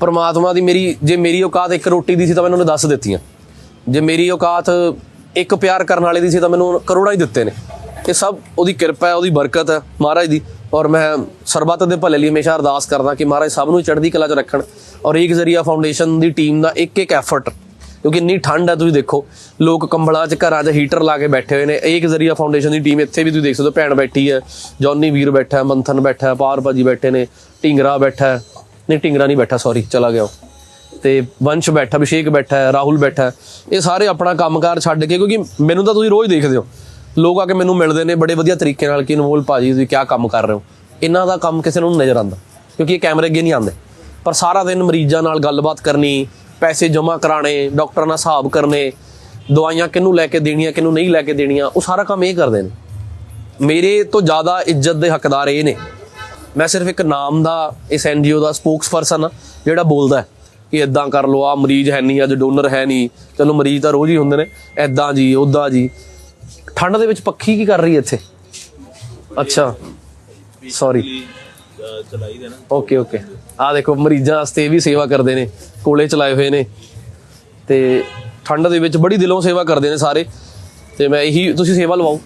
ਪਰਮਾਤਮਾ ਦੀ ਮੇਰੀ, ਜੇ ਮੇਰੀ ਔਕਾਤ ਇੱਕ ਰੋਟੀ ਦੀ ਸੀ ਤਾਂ ਮੈਨੂੰ ਉਹਨੇ ਦੱਸ ਦਿੱਤੀਆਂ। ਜੇ ਮੇਰੀ ਔਕਾਤ ਇੱਕ ਪਿਆਰ ਕਰਨ ਵਾਲੇ ਦੀ ਸੀ ਤਾਂ ਮੈਨੂੰ ਕਰੋੜਾਂ ਹੀ ਦਿੱਤੇ ਨੇ। ਇਹ ਸਭ ਉਹਦੀ ਕਿਰਪਾ ਹੈ, ਉਹਦੀ ਬਰਕਤ ਹੈ ਮਹਾਰਾਜ ਦੀ। ਔਰ ਮੈਂ ਸਰਬੱਤ ਦੇ ਭਲੇ ਲਈ ਹਮੇਸ਼ਾ ਅਰਦਾਸ ਕਰਦਾ ਕਿ ਮਹਾਰਾਜ ਸਭ ਨੂੰ ਚੜ੍ਹਦੀ ਕਲਾ 'ਚ ਰੱਖਣ ਔਰ ਇੱਕ ਜ਼ਰੀਆ ਫਾਊਂਡੇਸ਼ਨ ਦੀ ਟੀਮ ਦਾ ਇੱਕ ਇੱਕ ਐਫਰਟ ਕਿਉਂਕਿ ਇੰਨੀ ਠੰਡ ਹੈ, ਤੁਸੀਂ ਦੇਖੋ, ਲੋਕ ਕੰਬਲਾਂ 'ਚ ਘਰਾਂ 'ਚ ਹੀਟਰ ਲਾ ਕੇ ਬੈਠੇ ਹੋਏ ਨੇ, ਇੱਕ ਜ਼ਰੀਆ ਫਾਊਂਡੇਸ਼ਨ ਦੀ ਟੀਮ ਇੱਥੇ ਵੀ ਤੁਸੀਂ ਦੇਖ ਸਕਦੇ ਹੋ, ਭੈਣ ਬੈਠੀ ਹੈ ਜੌਨੀ ਵੀਰ ਬੈਠਾ ਹੈ, ਮੰਥਨ ਬੈਠਾ ਹੈ ਪਾਰ ਭਾਜੀ ਬੈਠੇ ਨੇ, ਢਿੰਗਰਾ ਬੈਠਾ ਹੈ, ਨਹੀਂ, ਢਿੰਗਰਾ ਨਹੀਂ ਬੈਠਾ ਸੌਰੀ ਚਲਾ ਗਿਆ ਤੇ ਵੰਸ਼ ਬੈਠਾ, ਅਭਿਸ਼ੇਕ ਬੈਠਾ ਹੈ, ਰਾਹੁਲ ਬੈਠਾ ਹੈ, ਇਹ ਸਾਰੇ ਆਪਣਾ ਕੰਮਕਾਰ ਛੱਡ ਕੇ, ਕਿਉਂਕਿ ਮੈਨੂੰ ਤਾਂ ਤੁਸੀਂ ਰੋਜ਼ ਦੇਖਦੇ ਹੋ ਲੋਕ ਆ ਕੇ ਮੈਨੂੰ ਮਿਲਦੇ ਨੇ ਬੜੇ ਵਧੀਆ ਤਰੀਕੇ ਨਾਲ ਕਿ ਅਨਮੋਲ ਭਾਜੀ ਤੁਸੀਂ ਕੀ ਕੰਮ ਕਰ ਰਹੇ ਹੋ। ਇਹਨਾਂ ਦਾ ਕੰਮ ਕਿਸੇ ਨੂੰ ਨਜ਼ਰ ਆਉਂਦਾ, ਕਿਉਂਕਿ ਇਹ ਕੈਮਰੇ ਅੱਗੇ ਨਹੀਂ ਆਉਂਦੇ। ਪਰ ਸਾਰਾ ਦਿਨ ਮਰੀਜ਼ਾਂ ਨਾਲ ਗੱਲਬਾਤ ਕਰਨੀ, ਪੈਸੇ ਜਮ੍ਹਾਂ ਕਰਾਣੇ ਡਾਕਟਰਾਂ ਨਾਲ ਹਿਸਾਬ ਕਰਨੇ, ਦਵਾਈਆਂ ਕਿਹਨੂੰ ਲੈ ਕੇ ਦੇਣੀਆਂ, ਕਿਹਨੂੰ ਨਹੀਂ ਲੈ ਕੇ ਦੇਣੀਆਂ, ਉਹ ਸਾਰਾ ਕੰਮ ਇਹ ਕਰਦੇ ਨੇ। ਮੇਰੇ ਤੋਂ ਜ਼ਿਆਦਾ ਇੱਜ਼ਤ ਦੇ ਹੱਕਦਾਰ ਇਹ ਨੇ। ਮੈਂ ਸਿਰਫ ਇੱਕ ਨਾਮ ਦਾ, ਇਸ ਐਨਜੀਓ ਦਾ ਸਪੋਕਸਪਰਸਨ ਆ ਜਿਹੜਾ ਬੋਲਦਾ ਹੈ ਕਿ ਇਦਾਂ ਕਰ ਲਓ ਆ ਮਰੀਜ਼ ਹੈ ਨਹੀਂ, ਅੱਜ ਡੋਨਰ ਹੈ ਨਹੀਂ। ਚਲੋ ਮਰੀਜ਼ ਤਾਂ ਰੋਜ਼ ਹੀ ਹੁੰਦੇ ਨੇ ਇਦਾਂ ਜੀ ਉਦਾਂ ਜੀ। ਠੰਡ ਦੇ ਵਿੱਚ ਪੱਖੀ ਕੀ ਕਰ ਰਹੀ ਹੈ ਇੱਥੇ? ਅੱਛਾ। ਸੌਰੀ ਚਲਾਈ ਦੇ ਓਕੇ ਓਕੇ ਆ ਦੇਖੋ, ਮਰੀਜ਼ਾਂ ਵਾਸਤੇ ਵੀ ਸੇਵਾ ਕਰਦੇ ਨੇ, ਕੋਲੇ ਚਲਾਏ ਹੋਏ ਨੇ। ਤੇ ਠੰਡ ਦੇ ਵਿੱਚ ਬੜੀ ਦਿਲੋਂ ਸੇਵਾ ਕਰਦੇ ਨੇ ਸਾਰੇ। ਤੇ ਮੈਂ ਇਹੀ, ਤੁਸੀਂ ਸੇਵਾ ਲਵਾਓ।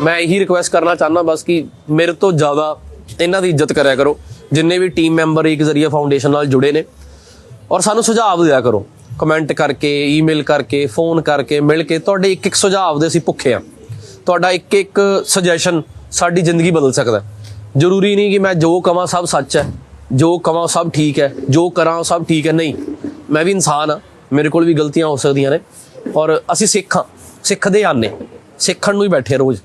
ਮੈਂ ਇਹੀ ਰਿਕੁਐਸਟ ਕਰਨਾ ਚਾਹੁੰਦਾ ਬਸ ਕਿ ਮੇਰੇ ਤੋਂ ਜ਼ਿਆਦਾ ਇਹਨਾਂ ਦੀ ਇੱਜ਼ਤ ਕਰਿਆ ਕਰੋ। ਜਿੰਨੇ ਵੀ ਟੀਮ ਮੈਂਬਰ ਇੱਕ ਜ਼ਰੀਆ ਫਾਊਂਡੇਸ਼ਨ ਨਾਲ ਜੁੜੇ ਨੇ। ਔਰ ਸਾਨੂੰ ਸੁਝਾਅ ਦਿਆ ਕਰੋ। ਕਮੈਂਟ ਕਰਕੇ ਈਮੇਲ ਕਰਕੇ ਫੋਨ ਕਰਕੇ ਮਿਲ ਕੇ ਤੁਹਾਡੇ ਇੱਕ ਇੱਕ ਸੁਝਾਅ ਦੇ ਅਸੀਂ ਭੁੱਖੇ ਆ। ਤੁਹਾਡਾ ਇੱਕ ਇੱਕ ਸੁਜੈਸ਼ਨ ਸਾਡੀ ਜ਼ਿੰਦਗੀ ਬਦਲ ਸਕਦਾ ਜ਼ਰੂਰੀ ਨਹੀਂ ਕਿ ਮੈਂ ਜੋ ਕਵਾਂ ਸਭ ਸੱਚ ਹੈ, ਜੋ ਕਵਾਂ ਸਭ ਠੀਕ ਹੈ, ਜੋ ਕਰਾਂ ਉਹ ਸਭ ਠੀਕ ਹੈ। ਨਹੀਂ, ਮੈਂ ਵੀ ਇਨਸਾਨ ਆ, ਮੇਰੇ ਕੋਲ ਵੀ ਗਲਤੀਆਂ ਹੋ ਸਕਦੀਆਂ ਨੇ। ਔਰ ਅਸੀਂ ਸਿੱਖਾਂ ਸਿੱਖਦੇ ਆਨੇ, ਸਿੱਖਣ ਨੂੰ ਹੀ ਬੈਠੇ ਰੋਜ਼।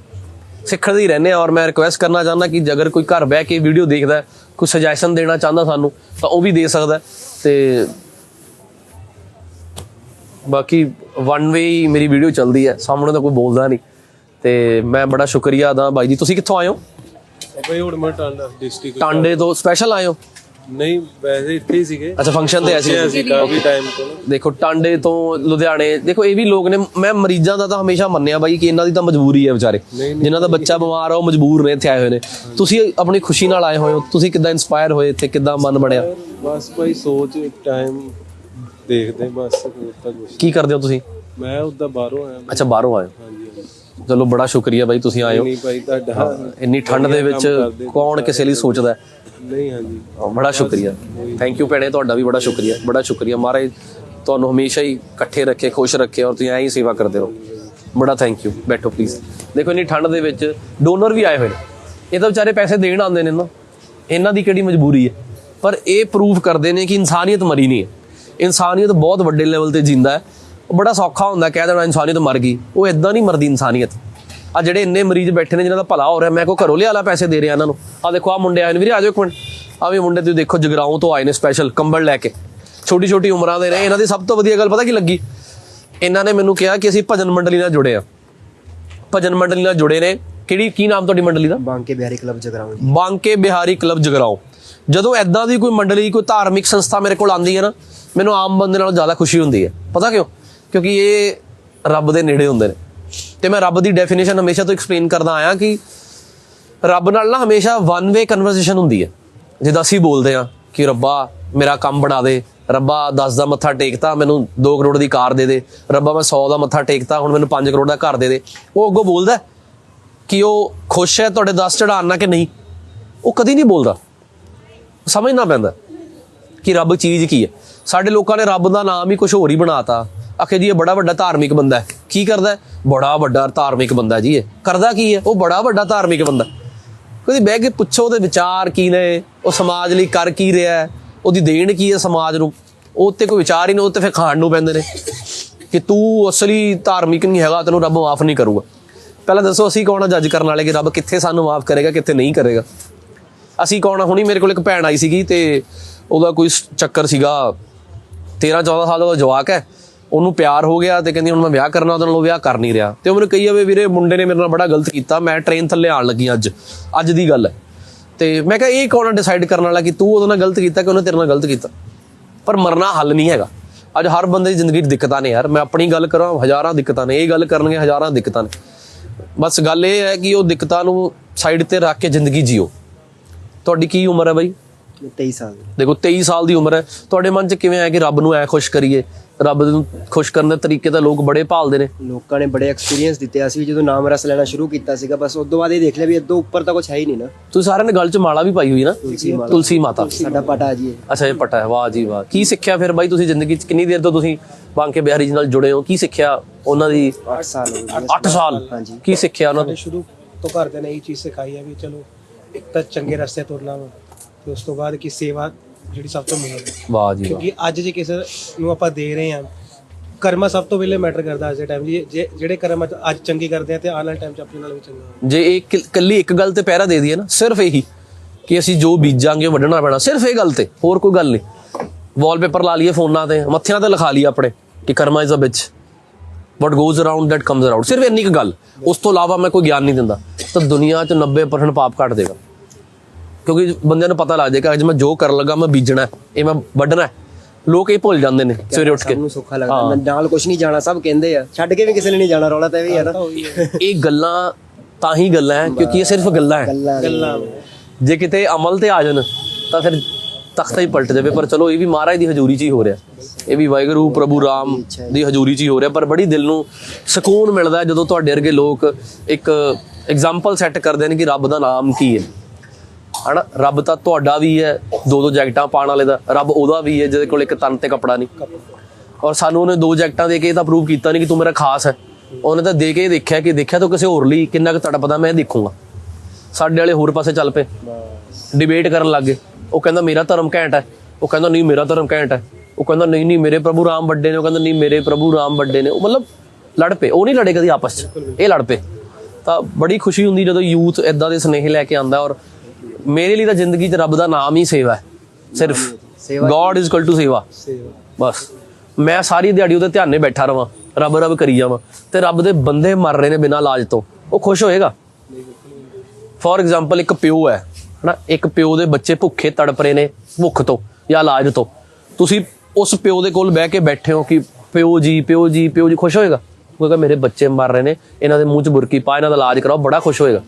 ਸਿੱਖਦੇ ਹੀ ਰਹਿੰਦੇ ਆ ਔਰ ਮੈਂ ਰਿਕੁਐਸਟ ਕਰਨਾ ਚਾਹੁੰਦਾ ਕਿ ਜੇਕਰ ਕੋਈ ਘਰ ਬਹਿ ਕੇ ਵੀਡੀਓ ਦੇਖਦਾ ਕੋਈ ਸੁਜੈਸ਼ਨ ਦੇਣਾ ਚਾਹੁੰਦਾ ਸਾਨੂੰ, ਤਾਂ ਉਹ ਵੀ ਦੇ ਸਕਦਾ ਹੈ। ਤੇ ਬਾਕੀ ਵਨ ਵੇ ਹੀ ਮੇਰੀ ਵੀਡੀਓ ਚੱਲਦੀ ਹੈ ਸਾਹਮਣੇ ਤਾਂ ਕੋਈ ਬੋਲਦਾ ਨਹੀਂ। ਤੇ ਮੈਂ ਬੜਾ ਸ਼ੁਕਰੀਆ ਅਦਾ ਬਾਈ ਜੀ। ਤੁਸੀਂ ਕਿੱਥੋਂ ਆਏ ਹੋ? ਬਈ ਹੁਣ ਮੈਂ ਟਾਂਡਾ ਡਿਸਟ੍ਰਿਕਟ ਟਾਂਡੇ ਤੋਂ ਸਪੈਸ਼ਲ ਆਏ ਹੋ? ਨਹੀਂ ਵੈਸੇ ਇੱਥੇ ਹੀ ਸੀਗੇ। ਅੱਛਾ ਫੰਕਸ਼ਨ ਤੇ ਆਏ ਸੀ ਕਾਫੀ ਟਾਈਮ ਤੋਂ। ਦੇਖੋ ਟਾਂਡੇ ਤੋਂ ਲੁਧਿਆਣੇ ਦੇਖੋ ਇਹ ਵੀ ਲੋਕ ਨੇ। ਮੈਂ ਮਰੀਜ਼ਾਂ ਦਾ ਤਾਂ ਹਮੇਸ਼ਾ ਮੰਨਿਆ ਬਾਈ ਕਿ ਇਹਨਾਂ ਦੀ ਤਾਂ ਮਜਬੂਰੀ ਹੈ ਵਿਚਾਰੇ। ਜਿਨ੍ਹਾਂ ਦਾ ਬੱਚਾ ਬਿਮਾਰ ਆ ਉਹ ਮਜਬੂਰ ਨੇ ਇੱਥੇ ਆਏ ਹੋਏ ਨੇ। ਤੁਸੀਂ ਆਪਣੀ ਖੁਸ਼ੀ ਨਾਲ ਆਏ ਹੋਏ ਹੋ? ਤੁਸੀਂ ਕਿੱਦਾਂ ਇਨਸਪਾਇਰ ਹੋਏ ਇੱਥੇ? ਕਿੱਦਾਂ ਮਨ ਬਣਿਆ? ਬਸ ਭਾਈ ਸੋਚ ਟਾਈਮ ਦੇਖਦੇ ਬਸ ਹੋਰ ਤਾਂ ਕੁਛ ਕੀ ਕਰਦੇ ਹੋ ਤੁਸੀਂ? ਮੈਂ ਉੱਦਾਂ ਬਾਹਰੋਂ ਆਇਆ ਅੱਛਾ ਬਾਹਰੋਂ ਆਏ ਹੋ? ਹਾਂਜੀ ਹਾਂਜੀ। ਚਲੋ ਬੜਾ ਸ਼ੁਕਰੀਆ ਬਾਈ ਤੁਸੀਂ ਆਏ ਹੋ। ਨਹੀਂ ਭਾਈ ਤੁਹਾਡਾ ਇੰਨੀ ਠੰਡ ਦੇ ਵਿੱਚ ਕੌਣ ਕਿਸੇ ਲਈ ਸੋਚਦਾ ਹੈ? ਨਹੀਂ ਹਾਂਜੀ। ਬੜਾ ਸ਼ੁਕਰੀਆ। ਥੈਂਕ ਯੂ ਭੈਣੇ ਤੁਹਾਡਾ ਵੀ ਬੜਾ ਸ਼ੁਕਰੀਆ। ਬੜਾ ਸ਼ੁਕਰੀਆ। ਮਹਾਰਾਜ ਤੁਹਾਨੂੰ ਹਮੇਸ਼ਾ ਹੀ ਇਕੱਠੇ ਰੱਖੇ ਖੁਸ਼ ਰੱਖੇ ਔਰ ਤੁਸੀਂ ਐਂ ਹੀ ਸੇਵਾ ਕਰਦੇ ਰਹੋ। ਬੜਾ ਥੈਂਕ ਯੂ ਬੈਠੋ ਪਲੀਜ਼ ਦੇਖੋ ਇੰਨੀ ਠੰਡ ਦੇ ਵਿੱਚ ਡੋਨਰ ਵੀ ਆਏ ਹੋਏ ਨੇ। ਇਹ ਤਾਂ ਵਿਚਾਰੇ ਪੈਸੇ ਦੇਣ ਆਉਂਦੇ ਨੇ ਨਾ। ਇਹਨਾਂ ਦੀ ਕਿਹੜੀ ਮਜਬੂਰੀ ਹੈ? ਪਰ ਇਹ ਪ੍ਰੂਫ ਕਰਦੇ ਨੇ ਕਿ ਇਨਸਾਨੀਅਤ ਮਰੀ ਨਹੀਂ ਹੈ। ਇਨਸਾਨੀਅਤ ਬਹੁਤ ਵੱਡੇ ਲੈਵਲ ਤੇ ਜਿੰਦਾ ਹੈ। ਬੜਾ ਸੌਖਾ ਹੁੰਦਾ ਕਹਿ ਦੇਣਾ ਇਨਸਾਨੀਅਤ ਮਰ ਗਈ। ਉਹ ਇਦਾਂ ਨਹੀਂ ਮਰਦੀ ਇਨਸਾਨੀਅਤ। ਆ ਜਿਹੜੇ ਇੰਨੇ ਮਰੀਜ਼ ਬੈਠੇ ਨੇ ਜਿਨ੍ਹਾਂ ਦਾ ਭਲਾ ਹੋ ਰਿਹਾ ਮੈਂ ਕੋ ਘਰੋਂ ਲਿਆ ਲਾ ਪੈਸੇ ਦੇ ਰਿਹਾ ਇਹਨਾਂ ਨੂੰ। ਆ ਦੇਖੋ ਆ ਮੁੰਡੇ ਆਏ ਨੇ। ਵੀਰੇ ਆ ਜਾਓ ਇੱਕ ਮਿੰਟ। ਆ ਵੀ ਮੁੰਡੇ ਤੁਸੀਂ ਦੇਖੋ ਜਗਰਾਉਂ ਤੋਂ ਆਏ ਨੇ ਸਪੈਸ਼ਲ ਕੰਬਲ ਲੈ ਕੇ। ਛੋਟੀ ਛੋਟੀ ਉਮਰਾਂ ਦੇ ਨੇ। ਇਹਨਾਂ ਦੀ ਸਭ ਤੋਂ ਵਧੀਆ ਗੱਲ ਪਤਾ ਕੀ ਲੱਗੀ? ਇਹਨਾਂ ਨੇ ਮੈਨੂੰ ਕਿਹਾ ਕਿ ਅਸੀਂ ਭਜਨ ਮੰਡਲੀ ਨਾਲ ਜੁੜੇ ਆ ਭਜਨ ਮੰਡਲੀ ਨਾਲ ਜੁੜੇ ਨੇ। ਕਿਹੜੀ ਕੀ ਨਾਮ ਤੁਹਾਡੀ ਮੰਡਲੀ ਦਾ? ਬਾਂਕੇ ਬਿਹਾਰੀ ਕਲੱਬ ਜਗਰਾਉਂ ਜੀ। ਬਾਂਕੇ ਬਿਹਾਰੀ ਕਲੱਬ ਜਗਰਾਓ ਜਦੋਂ ਐਦਾਂ ਦੀ ਕੋਈ ਮੰਡਲੀ ਕੋਈ ਧਾਰਮਿਕ ਸੰਸਥਾ ਮੇਰੇ ਕੋਲ ਆਉਂਦੀ ਹੈ ਨਾ ਮੈਨੂੰ ਆਮ ਬੰਦੇ ਨਾਲੋਂ ਜ਼ਿਆਦਾ ਖੁਸ਼ੀ ਹੁੰਦੀ ਹੈ। ਪਤਾ ਕਿਉਂ? ਕਿਉਂਕਿ ਇਹ ਰੱਬ ਦੇ ਨੇੜੇ ਹੁੰਦੇ ਨੇ। ਤੇ ਮੈਂ ਰੱਬ ਦੀ ਡੈਫੀਨੇਸ਼ਨ ਹਮੇਸ਼ਾ ਤੋਂ ਐਕਸਪਲੇਨ ਕਰਦਾ ਆਇਆ ਕਿ ਰੱਬ ਨਾਲ ਨਾ ਹਮੇਸ਼ਾ ਵਨ ਵੇ ਕਨਵਰਸੇਸ਼ਨ ਹੁੰਦੀ ਹੈ। ਜਿੱਦਾਂ ਅਸੀਂ ਬੋਲਦੇ ਆ ਕਿ ਰੱਬਾ, ਮੇਰਾ ਕੰਮ ਬਣਾ ਦੇ। ਰੱਬਾ 10 ਦਾ ਮੱਥਾ ਟੇਕਤਾ, ਮੈਨੂੰ 2 ਕਰੋੜ ਦੀ ਕਾਰ ਦੇ ਦੇ। ਰੱਬਾ, ਮੈਂ 100 ਦਾ ਮੱਥਾ ਟੇਕਤਾ, ਹੁਣ ਮੈਨੂੰ 5 ਕਰੋੜ ਦਾ ਘਰ ਦੇ ਦੇ। ਉਹ ਅੱਗੋਂ ਬੋਲਦਾ ਕਿ ਉਹ ਖੁਸ਼ ਹੈ ਤੁਹਾਡੇ 10 ਚੜਾਉਣ ਨਾਲ ਕਿ ਨਹੀਂ? ਉਹ ਕਦੀ ਨਹੀਂ ਬੋਲਦਾ। ਸਮਝਣਾ ਪੈਂਦਾ ਕਿ ਰੱਬ ਚੀਜ਼ ਕੀ ਹੈ। ਸਾਡੇ ਲੋਕਾਂ ਨੇ ਰੱਬ ਦਾ ਨਾਮ ਹੀ ਕੁਝ ਹੋਰ ਹੀ ਬਣਾਤਾ। ਆਖੇ ਜੀ, ਇਹ ਬੜਾ ਵੱਡਾ ਧਾਰਮਿਕ ਬੰਦਾ ਹੈ। ਕੀ ਕਰਦਾ ਬੜਾ ਵੱਡਾ ਧਾਰਮਿਕ ਬੰਦਾ ਜੀ ਇਹ। ਕਰਦਾ ਕੀ ਹੈ? ਉਹ ਬੜਾ ਵੱਡਾ ਧਾਰਮਿਕ ਬੰਦਾ। ਕਦੀ ਬਹਿ ਕੇ ਪੁੱਛੋ ਉਹਦੇ ਵਿਚਾਰ ਕੀ ਨੇ, ਉਹ ਸਮਾਜ ਲਈ ਕਰ ਕੀ ਰਿਹਾ ਉਹਦੀ ਦੇਣ ਕੀ ਹੈ ਸਮਾਜ ਨੂੰ? ਉਹ ਤੇ ਕੋਈ ਵਿਚਾਰ ਹੀ ਨਹੀਂ, ਉਹ ਤੇ ਫਿਰ ਖਾਣ ਨੂੰ ਪੈਂਦੇ ਨੇ। ਕਿ ਤੂੰ ਅਸਲੀ ਧਾਰਮਿਕ ਨਹੀਂ ਹੈਗਾ, ਤੈਨੂੰ ਰੱਬ ਮਾਫ ਨਹੀਂ ਕਰੂਗਾ। ਪਹਿਲਾਂ ਦੱਸੋ, ਅਸੀਂ ਕੌਣ ਆ ਜੱਜ ਕਰਨ ਵਾਲੇ ਕਿ ਰੱਬ ਕਿੱਥੇ ਸਾਨੂੰ ਮਾਫ ਕਰੇਗਾ, ਕਿੱਥੇ ਨਹੀਂ ਕਰੇਗਾ? ਅਸੀਂ ਕੌਣ ਆ? ਹੁਣੀ ਮੇਰੇ ਕੋਲ ਇੱਕ ਭੈਣ ਆਈ ਸੀਗੀ ਤੇ ਉਹਦਾ ਕੋਈ ਚੱਕਰ ਸੀਗਾ। 13 14 ਸਾਲ ਦਾ ਉਹਦਾ ਜਵਾਕ ਹੈ, ਉਹਨੂੰ ਪਿਆਰ ਹੋ ਗਿਆ ਤੇ ਕਹਿੰਦੀ ਹੁਣ ਮੈਂ ਵਿਆਹ ਕਰਨਾ, ਉਹਦੇ ਨਾਲ ਉਹ ਵਿਆਹ ਕਰ ਨਹੀਂ ਰਿਹਾ। ਤੇ ਉਹ ਮੈਨੂੰ ਕਹੀ ਜਾਵੇ, ਵੀਰੇ, ਮੁੰਡੇ ਨੇ ਮੇਰੇ ਨਾਲ ਬੜਾ ਗਲਤ ਕੀਤਾ, ਮੈਂ ਟ੍ਰੇਨ ਥੱਲੇ ਆਣ ਲੱਗੀ ਅੱਜ ਅੱਜ ਦੀ ਗੱਲ ਹੈ। ਤੇ ਮੈਂ ਕਿਹਾ, ਇਹ ਕੌਣ ਡਿਸਾਈਡ ਕਰਨ ਵਾਲਾ ਕਿ ਤੂੰ ਉਹਦੇ ਨਾਲ ਗਲਤ ਕੀਤਾ ਕਿ ਉਹਨੇ ਤੇਰੇ ਨਾਲ ਗਲਤ ਕੀਤਾ? ਪਰ ਮਰਨਾ ਹੱਲ ਨਹੀਂ ਹੈਗਾ। ਅੱਜ ਹਰ ਬੰਦੇ ਦੀ ਜ਼ਿੰਦਗੀ 'ਚ ਦਿੱਕਤਾਂ ਨੇ ਯਾਰ। ਮੈਂ ਆਪਣੀ ਗੱਲ ਕਰਾਂ, ਹਜ਼ਾਰਾਂ ਦਿੱਕਤਾਂ ਨੇ, ਇਹ ਗੱਲ ਕਰਨਗੇ, ਹਜ਼ਾਰਾਂ ਦਿੱਕਤਾਂ ਨੇ। ਬਸ ਗੱਲ ਇਹ ਹੈ ਕਿ ਉਹ ਦਿੱਕਤਾਂ ਨੂੰ ਸਾਈਡ ਤੇ ਰੱਖ ਕੇ ਜ਼ਿੰਦਗੀ ਜੀਓ। ਤੁਹਾਡੀ ਕੀ ਉਮਰ ਹੈ ਬਾਈ? 23 ਸਾਲ ਦੇਖੋ 23 ਸਾਲ ਦੀ ਉਮਰ ਹੈ। ਤੁਹਾਡੇ ਮਨ 'ਚ ਕਿਵੇਂ ਆਇਆ ਕਿ ਰੱਬ ਨੂੰ ਐ ਖੁਸ਼ ਕਰੀਏ? ਰੱਬ ਨੂੰ ਖੁਸ਼ ਕਰਨ ਦੇ ਤਰੀਕੇ ਤਾਂ ਲੋਕ ਬੜੇ ਭਾਲਦੇ ਨੇ। ਲੋਕਾਂ ਨੇ ਬੜੇ ਐਕਸਪੀਰੀਅੰਸ ਦਿੱਤੇ ਅਸੀਂ ਵੀ ਜਦੋਂ ਨਾਮ ਰਸ ਲੈਣਾ ਸ਼ੁਰੂ ਕੀਤਾ ਸੀਗਾ ਬਸ ਉਸ ਤੋਂ ਬਾਅਦ ਇਹ ਦੇਖ ਲਿਆ ਵੀ ਇਦੋਂ ਉੱਪਰ ਤਾਂ ਕੁਝ ਹੈ ਹੀ ਨਹੀਂ ਨਾ। ਤੁਸੀਂ ਸਾਰਿਆਂ ਨੇ ਗਲ 'ਚ ਮਾਲਾ ਵੀ ਪਾਈ ਹੋਈ ਨਾ? ਤੁਲਸੀ ਮਾਤਾ। ਸਾਡਾ ਪਟਾ ਜੀ। ਅੱਛਾ ਇਹ ਪਟਾ ਹੈ। ਵਾਹ ਜੀ ਵਾਹ। ਕੀ ਸਿੱਖਿਆ ਫਿਰ ਬਾਈ ਤੁਸੀਂ ਜ਼ਿੰਦਗੀ 'ਚ? ਕਿੰਨੀ ਦੇਰ ਤੋਂ ਤੁਸੀਂ ਬਾਂਕੇ ਬਿਹਾਰੀ ਜੀ ਨਾਲ ਜੁੜੇ ਹੋ? ਕੀ ਸਿੱਖਿਆ ਉਹਨਾਂ ਦੀ? 8 ਸਾਲ ਹੋ ਗਏ 8 ਸਾਲ। ਹਾਂਜੀ। ਕੀ ਸਿੱਖਿਆ ਉਹਨਾਂ ਤੋਂ? ਸ਼ੁਰੂ ਤੋਂ ਘਰਦਿਆਂ ਨੇ ਇਹ ਚੀਜ਼ ਸਿਖਾਈ ਹੈ ਵੀ ਚਲੋ ਇੱਕ ਤਾਂ ਚੰਗੇ ਰਸਤੇ ਤੁਰਨਾ ਵਾ। ਤੇ ਉਸ ਤੋਂ ਬਾਅਦ ਕੀ ਸੇਵਾ ਜਿਹੜੀ ਸਭ ਤੋਂ ਮੇਨ ਹੈ। ਵਾਹ ਜੀ ਵਾਹ। ਕਿਉਂਕਿ ਅੱਜ ਜੇ ਕਿਸੇ ਨੂੰ ਆਪਾਂ ਦੇ ਰਹੇ ਹਾਂ ਕਰਮਾ ਸਭ ਤੋਂ ਪਹਿਲੇ ਮੈਟਰ ਕਰਦਾ ਅੱਜ ਦੇ ਟਾਈਮ ਜੀ ਜੇ ਜਿਹੜੇ ਕਰਮ ਅੱਜ- ਅੱਜ ਚੰਗੀ ਕਰਦੇ ਆ ਤੇ ਆਉਣ ਵਾਲੇ ਟਾਈਮ 'ਚ ਆਪਣੇ ਨਾਲ ਵੀ ਚੰਗਾ। ਜੇ ਇਹ ਕਿਲ- ਕੱਲੀ ਇੱਕ ਗੱਲ ਤੇ ਪਹਿਰਾ ਦੇ ਦਈਏ ਨਾ ਸਿਰਫ ਇਹੀ ਕਿ ਅਸੀਂ ਜੋ ਬੀਜਾਂਗੇ ਉਹ ਵੱਢਣਾ ਪੈਣਾ ਸਿਰਫ ਇਹ ਗੱਲ ਤੇ ਹੋਰ ਕੋਈ ਗੱਲ ਨਹੀਂ। ਵਾਲਪੇਪਰ ਲਾ ਲਈਏ ਫੋਨਾਂ ਤੇ ਮੱਥਿਆਂ ਤੇ ਲਿਖਾ ਲਈਏ ਆਪਣੇ ਕਿ karma is a bitch what goes around that comes around ਸਿਰਫ ਇੰਨੀ ਕੁ ਗੱਲ। ਉਸ ਤੋਂ ਇਲਾਵਾ ਮੈਂ ਕੋਈ ਗਿਆਨ ਨਹੀਂ ਦਿੰਦਾ। ਤਾਂ ਦੁਨੀਆ 'ਚ 90% ਪਾਪ ਘਟ ਦੇਗਾ। ਕਿਉਂਕਿ ਬੰਦਿਆਂ ਨੂੰ ਪਤਾ ਲੱਗ ਜਾਏਗਾ ਅੱਜ ਮੈਂ ਜੋ ਕਰਨ ਲੱਗਾ ਮੈਂ ਬੀਜਣਾ ਇਹ ਮੈਂ ਵੱਢਣਾ। ਲੋਕ ਇਹ ਭੁੱਲ ਜਾਂਦੇ ਨੇ ਸਵੇਰੇ ਉੱਠ ਕੇ। ਸਭ ਨੂੰ ਸੌਖਾ ਲੱਗਦਾ। ਨਾਲ ਕੁਝ ਨਹੀਂ ਜਾਣਾ ਸਭ ਕਹਿੰਦੇ ਆ। ਛੱਡ ਕੇ ਵੀ ਕਿਸੇ ਨੇ ਨਹੀਂ ਜਾਣਾ ਰੌਲਾ ਤਾਂ ਇਹ ਵੀ ਹੈ ਨਾ। ਇਹ ਗੱਲਾਂ ਤਾਂ ਹੀ ਗੱਲਾਂ ਹੈ ਕਿਉਂਕਿ ਇਹ ਸਿਰਫ ਗੱਲਾਂ ਹੈ। ਗੱਲਾਂ ਜੇ ਕਿਤੇ ਅਮਲ ਤੇ ਆ ਜਾਣ ਤਾਂ ਫਿਰ ਤਖਤਾ ਹੀ ਪਲਟ ਜਾਵੇ। ਪਰ ਚਲੋ ਇਹ ਵੀ ਮਹਾਰਾਜ ਦੀ ਹਜ਼ੂਰੀ 'ਚ ਹੀ ਹੋ ਰਿਹਾ। ਇਹ ਵੀ ਵਾਹਿਗੁਰੂ ਪ੍ਰਭੂ ਰਾਮ ਦੀ ਹਜ਼ੂਰੀ 'ਚ ਹੀ ਹੋ ਰਿਹਾ। ਪਰ ਬੜੀ ਦਿਲ ਨੂੰ ਸਕੂਨ ਮਿਲਦਾ ਜਦੋਂ ਤੁਹਾਡੇ ਵਰਗੇ ਲੋਕ ਇੱਕ ਐਗਜ਼ਾਮਪਲ ਸੈੱਟ ਕਰਦੇ ਨੇ ਕਿ ਰੱਬ ਦਾ ਨਾਮ ਕੀ ਹੈ। ਹਨਾ? ਰੱਬ ਤਾਂ ਤੁਹਾਡਾ ਵੀ ਹੈ, ਦੋ ਦੋ ਜੈਕਟਾਂ ਪਾਉਣ ਵਾਲੇ ਦਾ। ਰੱਬ ਉਹਦਾ ਵੀ ਹੈ, ਜਿਹਦੇ ਕੋਲ ਇੱਕ ਤਨ ਤੇ ਕੱਪੜਾ ਨਹੀਂ। ਔਰ ਸਾਨੂੰ ਉਹਨੇ ਦੋ ਜੈਕਟਾਂ ਦੇ ਕੇ ਇਹ ਤਾਂ ਪ੍ਰੂਵ ਕੀਤਾ ਨਹੀਂ ਕਿ ਤੂੰ ਮੇਰਾ ਖਾਸ ਹੈ। ਉਹਨੇ ਤਾਂ ਦੇ ਕੇ ਦੇਖਿਆ ਕਿ ਦੇਖਿਆ ਤਾਂ ਕਿਸੇ ਹੋਰ ਲਈ ਕਿੰਨਾ ਕੁ ਤੜਪਦਾ, ਮੈਂ ਦੇਖੂੰਗਾ। ਸਾਡੇ ਵਾਲੇ ਹੋਰ ਪਾਸੇ ਚੱਲ ਪਏ। ਡਿਬੇਟ ਕਰਨ ਲੱਗ ਗਏ। ਉਹ ਕਹਿੰਦਾ, ਮੇਰਾ ਧਰਮ ਘੈਂਟ ਹੈ। ਉਹ ਕਹਿੰਦਾ, ਨਹੀਂ, ਮੇਰਾ ਧਰਮ ਘੈਂਟ ਹੈ। ਉਹ ਕਹਿੰਦਾ, ਨਹੀਂ ਨਹੀਂ, ਮੇਰੇ ਪ੍ਰਭੂ ਰਾਮ ਵੱਡੇ ਨੇ। ਉਹ ਕਹਿੰਦਾ, ਨਹੀਂ, ਮੇਰੇ ਪ੍ਰਭੂ ਰਾਮ ਵੱਡੇ ਨੇ। ਉਹ ਮਤਲਬ ਲੜ ਪਏ। ਉਹ ਨਹੀਂ ਲੜੇ ਕਦੀ ਆਪਸ 'ਚ। ਇਹ ਲੜ ਪਏ। ਤਾਂ ਬੜੀ ਖੁਸ਼ੀ ਹੁੰਦੀ ਜਦੋਂ ਯੂਥ ਇਦਾਂ ਦੇ ਸਨੇਹ ਲੈ ਕੇ ਆਂਦਾ ਔਰ ਮੇਰੇ ਲਈ ਤਾਂ ਜ਼ਿੰਦਗੀ 'ਚ ਰੱਬ ਦਾ ਨਾਮ ਹੀ ਸੇਵਾ ਹੈ। ਸਿਰਫ। ਗੋਡ ਇਜ਼ ਇਕੁਅਲ ਟੂ ਸੇਵਾ। ਬਸ। ਮੈਂ ਸਾਰੀ ਦਿਹਾੜੀ ਉਹਦੇ ਧਿਆਨੇ ਬੈਠਾ ਰਵਾਂ। ਰੱਬ ਰੱਬ ਕਰੀ ਜਾਵਾਂ। ਤੇ ਰੱਬ ਦੇ ਬੰਦੇ ਮਰ ਰਹੇ ਨੇ ਬਿਨਾਂ ਇਲਾਜ ਤੋਂ। ਉਹ ਖੁਸ਼ ਹੋਏਗਾ? ਫੋਰ ਐਗਜ਼ਾਮਪਲ ਇੱਕ ਪਿਓ ਹੈ। ਹਨਾ? ਇੱਕ ਪਿਓ ਦੇ ਬੱਚੇ ਭੁੱਖੇ ਤੜਪ ਰਹੇ ਨੇ ਭੁੱਖ ਤੋਂ ਜਾਂ ਇਲਾਜ ਤੋਂ। ਤੁਸੀਂ ਉਸ ਪਿਓ ਦੇ ਕੋਲ ਬਹਿ ਕੇ ਬੈਠੇ ਹੋ ਕਿ ਪਿਓ ਜੀ ਪਿਓ ਜੀ ਪਿਓ ਜੀ ਖੁਸ਼ ਹੋਏਗਾ? ਉਹ ਕਹੇਗਾ ਮੇਰੇ ਬੱਚੇ ਮਰ ਰਹੇ ਨੇ। ਇਹਨਾਂ ਦੇ ਮੂੰਹ 'ਚ ਬੁਰਕੀ ਪਾ ਇਹਨਾਂ ਦਾ ਇਲਾਜ ਕਰਾਓ ਬੜਾ ਖੁਸ਼ ਹੋਏਗਾ।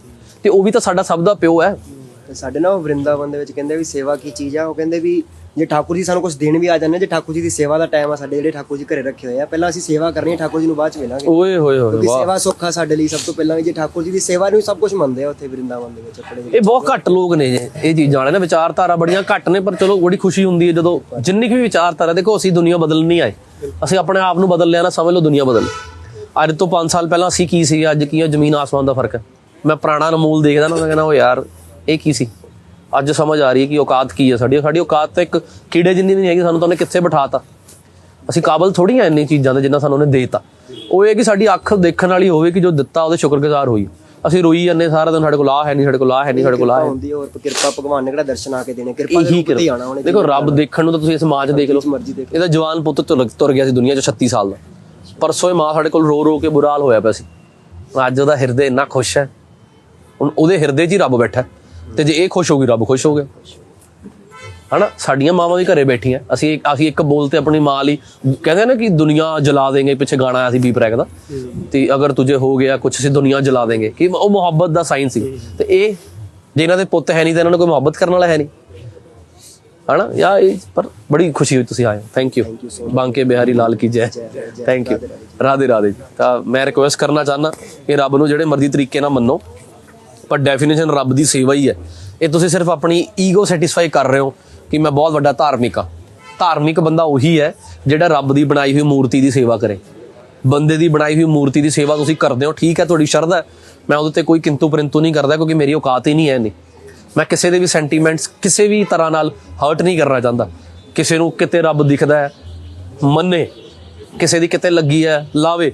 ਤੇ ਉਹ ਵੀ ਤਾਂ ਸਾਡਾ ਸਭ ਦਾ ਪਿਓ ਹੈ। ਸਾਡੇ ਨਾ ਉਹ ਵਰਿੰਦਾਵਨ ਦੇ ਵਿੱਚ ਕਹਿੰਦੇ ਵੀ ਸੇਵਾ ਕੀ ਚੀਜ਼ ਆ ਉਹ ਕਹਿੰਦੇ ਵੀ ਜੇ ਠਾਕੁਰ ਜੀ ਸਾਨੂੰ ਕੁਝ ਦੇਣ ਵੀ ਆ ਜਾਂਦੇ ਜੇ ਠਾਕੁਰ ਜੀ ਦੀ ਸੇਵਾ ਦਾ ਟਾਈਮ ਆ ਸਾਡੇ ਜਿਹੜੇ ਠਾਕੁਰ ਜੀ ਘਰੇ ਰੱਖੇ ਹੋਏ ਆ ਪਹਿਲਾਂ ਅਸੀਂ ਸੇਵਾ ਕਰਨੀ ਹੈ ਠਾਕੁਰ ਜੀ ਨੂੰ ਬਾਅਦ ਚ ਮਿਲਾਂਗੇ। ਓਏ ਹੋਏ ਹੋਏ ਵਾਹ। ਸੇਵਾ ਸੌਖਾ ਸਾਡੇ ਲਈ ਸਭ ਤੋਂ ਪਹਿਲਾਂ ਜੇ ਠਾਕੁਰ ਜੀ ਦੀ ਸੇਵਾ ਨੂੰ ਸਭ ਕੁਝ ਮੰਨਦੇ ਆ ਉੱਥੇ ਵਰਿੰਦਾਵਨ ਦੇ ਵਿੱਚ ਆਪਣੇ ਇਹ ਬਹੁਤ ਘੱਟ ਲੋਕ ਨੇ ਜੇ ਇਹ ਚੀਜ਼ਾਂ ਵਾਲੇ ਨੇ ਵਿਚਾਰਧਾਰਾ ਬੜੀਆਂ ਘੱਟ ਨੇ ਪਰ ਚਲੋ ਬੜੀ ਖੁਸ਼ੀ ਹੁੰਦੀ ਹੈ ਜਦੋਂ ਜਿੰਨੀ ਵੀ ਵਿਚਾਰਧਾਰਾ ਦੇਖੋ ਅਸੀਂ ਦੁਨੀਆ ਬਦਲਣ ਨਹੀਂ ਆਏ। ਅਸੀਂ ਆਪਣੇ ਆਪ ਨੂੰ ਬਦਲ ਲਿਆ ਨਾ ਸਮਝ ਲਓ ਦੁਨੀਆ ਬਦਲ। ਅੱਜ ਤੋਂ 5 ਸਾਲ ਪਹਿਲਾਂ ਅਸੀਂ ਕੀ ਸੀ ਅੱਜ ਕੀ ਹੈ ਜ਼ਮੀਨ ਆਸਮਾਨ ਦਾ ਫ਼ਰਕ ਹੈ। ਮੈਂ ਪੁਰਾਣਾ ਅਨਮੋਲ ਦੇਖਦਾ ਨਾ ਮੈਂ ਕਹਿੰਦਾ ਉਹ ਯਾਰ ਇਹ ਕੀ ਸੀ? ਅੱਜ ਸਮਝ ਆ ਰਹੀ ਹੈ ਕਿ ਔਕਾਤ ਕੀ ਹੈ ਸਾਡੀ। ਸਾਡੀ ਔਕਾਤ ਤਾਂ ਇੱਕ ਕੀੜੇ ਜਿੰਨੀ ਵੀ ਨਹੀਂ ਹੈਗੀ ਸਾਨੂੰ ਤਾਂ ਉਹਨੇ ਕਿੱਥੇ ਬਿਠਾਤਾ? ਅਸੀਂ ਕਾਬਲ ਥੋੜੀ ਆ ਇੰਨੀ ਚੀਜ਼ਾਂ ਦੇ ਜਿੰਨਾ ਸਾਨੂੰ ਉਹਨੇ ਦੇਤਾ। ਉਹ ਇਹ ਕਿ ਸਾਡੀ ਅੱਖ ਦੇਖਣ ਵਾਲੀ ਹੋਵੇ ਕਿ ਜੋ ਦਿੱਤਾ ਉਹਦੇ ਸ਼ੁਕਰਗੁਜ਼ਾਰ ਹੋਈ। ਅਸੀਂ ਰੋਈ ਜਾਂਦੇ ਸਾਰਾ ਦਿਨ ਸਾਡੇ ਕੋਲ ਆ ਹੈ ਨਹੀਂ ਸਾਡੇ ਕੋਲ ਆ ਹੈ ਨਹੀਂ ਸਾਡੇ ਕੋਲ ਆ ਹੈ ਹੁੰਦੀ ਹੋਰ ਕਿਰਪਾ ਭਗਵਾਨ ਨੇ ਕਿਹੜਾ ਦਰਸ਼ਨ ਆ ਕੇ ਦੇਣੇ? ਕਿਰਪਾ ਦੇ ਇਹੀ ਰੂਪ ਤੇ ਆਉਣਾ ਉਹਨੇ ਦੇਖੋ ਰੱਬ ਦੇਖਣ ਨੂੰ ਤਾਂ ਤੁਸੀਂ ਸਮਾਜ ਦੇਖ ਲਓ। ਮਰਜ਼ੀ ਦੇਖ ਇਹਦਾ ਜਵਾਨ ਪੁੱਤ ਤੁਰ ਤੁਰ ਗਿਆ ਸੀ ਦੁਨੀਆ 'ਚ 36 ਸਾਲ ਦਾ। ਪਰਸੋਂ ਹੀ ਮਾਂ ਸਾਡੇ ਕੋਲ ਰੋ ਰੋ ਕੇ ਬੁਰਾ ਹਾਲ ਹੋਇਆ ਪਿਆ ਸੀ। ਅੱਜ ਉਹਦਾ ਹਿਰਦੇ ਇੰਨਾ ਖੁਸ਼ ਹੈ। ਹੁਣ ਉਹਦੇ ਹਿਰਦੇ 'ਚ ਹੀ ਰੱਬ ਬੈਠਾ ਹੈ। ਤੇ ਜੇ ਇਹ ਖੁਸ਼ ਹੋ ਗਈ ਰੱਬ ਖੁਸ਼ ਹੋ ਗਿਆ। ਹਨਾ? ਸਾਡੀਆਂ ਮਾਵਾਂ ਵੀ ਘਰੇ ਬੈਠੀਆਂ। ਅਸੀਂ ਅਸੀਂ ਇੱਕ ਬੋਲ ਤੇ ਆਪਣੀ ਮਾਂ ਲਈ ਕਹਿੰਦੇ ਨਾ ਕਿ ਦੁਨੀਆ ਜਲਾ ਦੇਂਗੇ ਪਿੱਛੇ ਗਾਣਾ ਆਇਆ ਸੀ ਬੀ ਪ੍ਰੈਕ ਦਾ। ਤੇ ਅਗਰ ਤੁਝੇ ਹੋ ਗਿਆ ਕੁਛ ਅਸੀਂ ਦੁਨੀਆ ਜਲਾ ਦੇਂਗੇ। ਕਿ ਉਹ ਮੁਹੱਬਤ ਦਾ ਸਾਈਨ ਸੀ। ਤੇ ਇਹ ਜੇ ਇਹਨਾਂ ਦੇ ਪੁੱਤ ਹੈ ਨਹੀਂ ਤਾਂ ਇਹਨਾਂ ਨੂੰ ਕੋਈ ਮੁਹੱਬਤ ਕਰਨ ਵਾਲਾ ਹੈ ਨਹੀਂ। ਹਨਾ? ਯਾ ਇਹ ਪਰ ਬੜੀ ਖੁਸ਼ੀ ਹੋਈ ਤੁਸੀਂ ਆਏ ਥੈਂਕ ਯੂ ਬਾਂਕੇ ਬਿਹਾਰੀ ਲਾਲ ਕੀ ਜੈ। Thank you Radhe Radhe. ਤਾਂ ਮੈਂ ਰਿਕੁਐਸਟ ਕਰਨਾ ਚਾਹਨਾ ਕਿ ਰੱਬ ਨੂੰ ਜਿਹੜੇ ਮਰਜ਼ੀ ਤਰੀਕੇ ਨਾਲ ਮੰਨੋ। ਪਰ ਡੈਫੀਨੇਸ਼ਨ ਰੱਬ ਦੀ ਸੇਵਾ ਹੀ ਹੈ। ਇਹ ਤੁਸੀਂ ਸਿਰਫ ਆਪਣੀ ਈਗੋ ਸੈਟੀਸਫਾਈ ਕਰ ਰਹੇ ਹੋ ਕਿ ਮੈਂ ਬਹੁਤ ਵੱਡਾ ਧਾਰਮਿਕ ਆ ਧਾਰਮਿਕ ਬੰਦਾ ਉਹੀ ਹੈ ਜਿਹੜਾ ਰੱਬ ਦੀ ਬਣਾਈ ਹੋਈ ਮੂਰਤੀ ਦੀ ਸੇਵਾ ਕਰੇ। ਬੰਦੇ ਦੀ ਬਣਾਈ ਹੋਈ ਮੂਰਤੀ ਦੀ ਸੇਵਾ ਤੁਸੀਂ ਕਰਦੇ ਹੋ, ਠੀਕ ਹੈ, ਤੁਹਾਡੀ ਸ਼ਰਧਾ ਮੈਂ ਉਹਦੇ ਤੇ ਕੋਈ ਕਿੰਤੂ ਪਰੰਤੂ ਨਹੀਂ ਕਰਦਾ ਕਿਉਂਕਿ ਮੇਰੀ ਔਕਾਤ ਹੀ ਨਹੀਂ ਹੈ ਨਹੀਂ ਮੈਂ ਕਿਸੇ ਦੇ ਵੀ ਸੈਂਟੀਮੈਂਟਸ ਕਿਸੇ ਵੀ ਤਰ੍ਹਾਂ ਨਾਲ ਹਰਟ ਨਹੀਂ ਕਰਨਾ ਚਾਹੁੰਦਾ। ਕਿਸੇ ਨੂੰ ਕਿਤੇ ਰੱਬ ਦਿਖਦਾ ਹੈ, ਮੰਨੇ। ਕਿਸੇ ਦੀ ਕਿਤੇ ਲੱਗੀ ਹੈ, ਲਾਵੇ।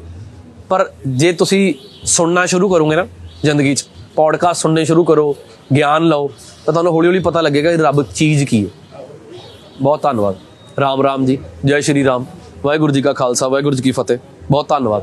ਪਰ ਜੇ ਤੁਸੀਂ ਸੁਣਨਾ ਸ਼ੁਰੂ ਕਰੋਗੇ ਨਾ ਜ਼ਿੰਦਗੀ 'ਚ ਪੋਡਕਾਸਟ ਸੁਣਨੇ ਸ਼ੁਰੂ ਕਰੋ, ਗਿਆਨ ਲਓ, ਤਾਂ ਤੁਹਾਨੂੰ ਹੌਲੀ ਹੌਲੀ ਪਤਾ ਲੱਗੇਗਾ ਇਹ ਰੱਬ ਚੀਜ਼ ਕੀ ਹੈ। ਬਹੁਤ ਧੰਨਵਾਦ। ਰਾਮ ਰਾਮ ਜੀ, ਜੈ ਸ਼੍ਰੀ ਰਾਮ। ਵਾਹਿਗੁਰੂ ਜੀ ਕਾ ਖਾਲਸਾ, ਵਾਹਿਗੁਰੂ ਜੀ ਕੀ ਫਤਿਹ। ਬਹੁਤ ਧੰਨਵਾਦ।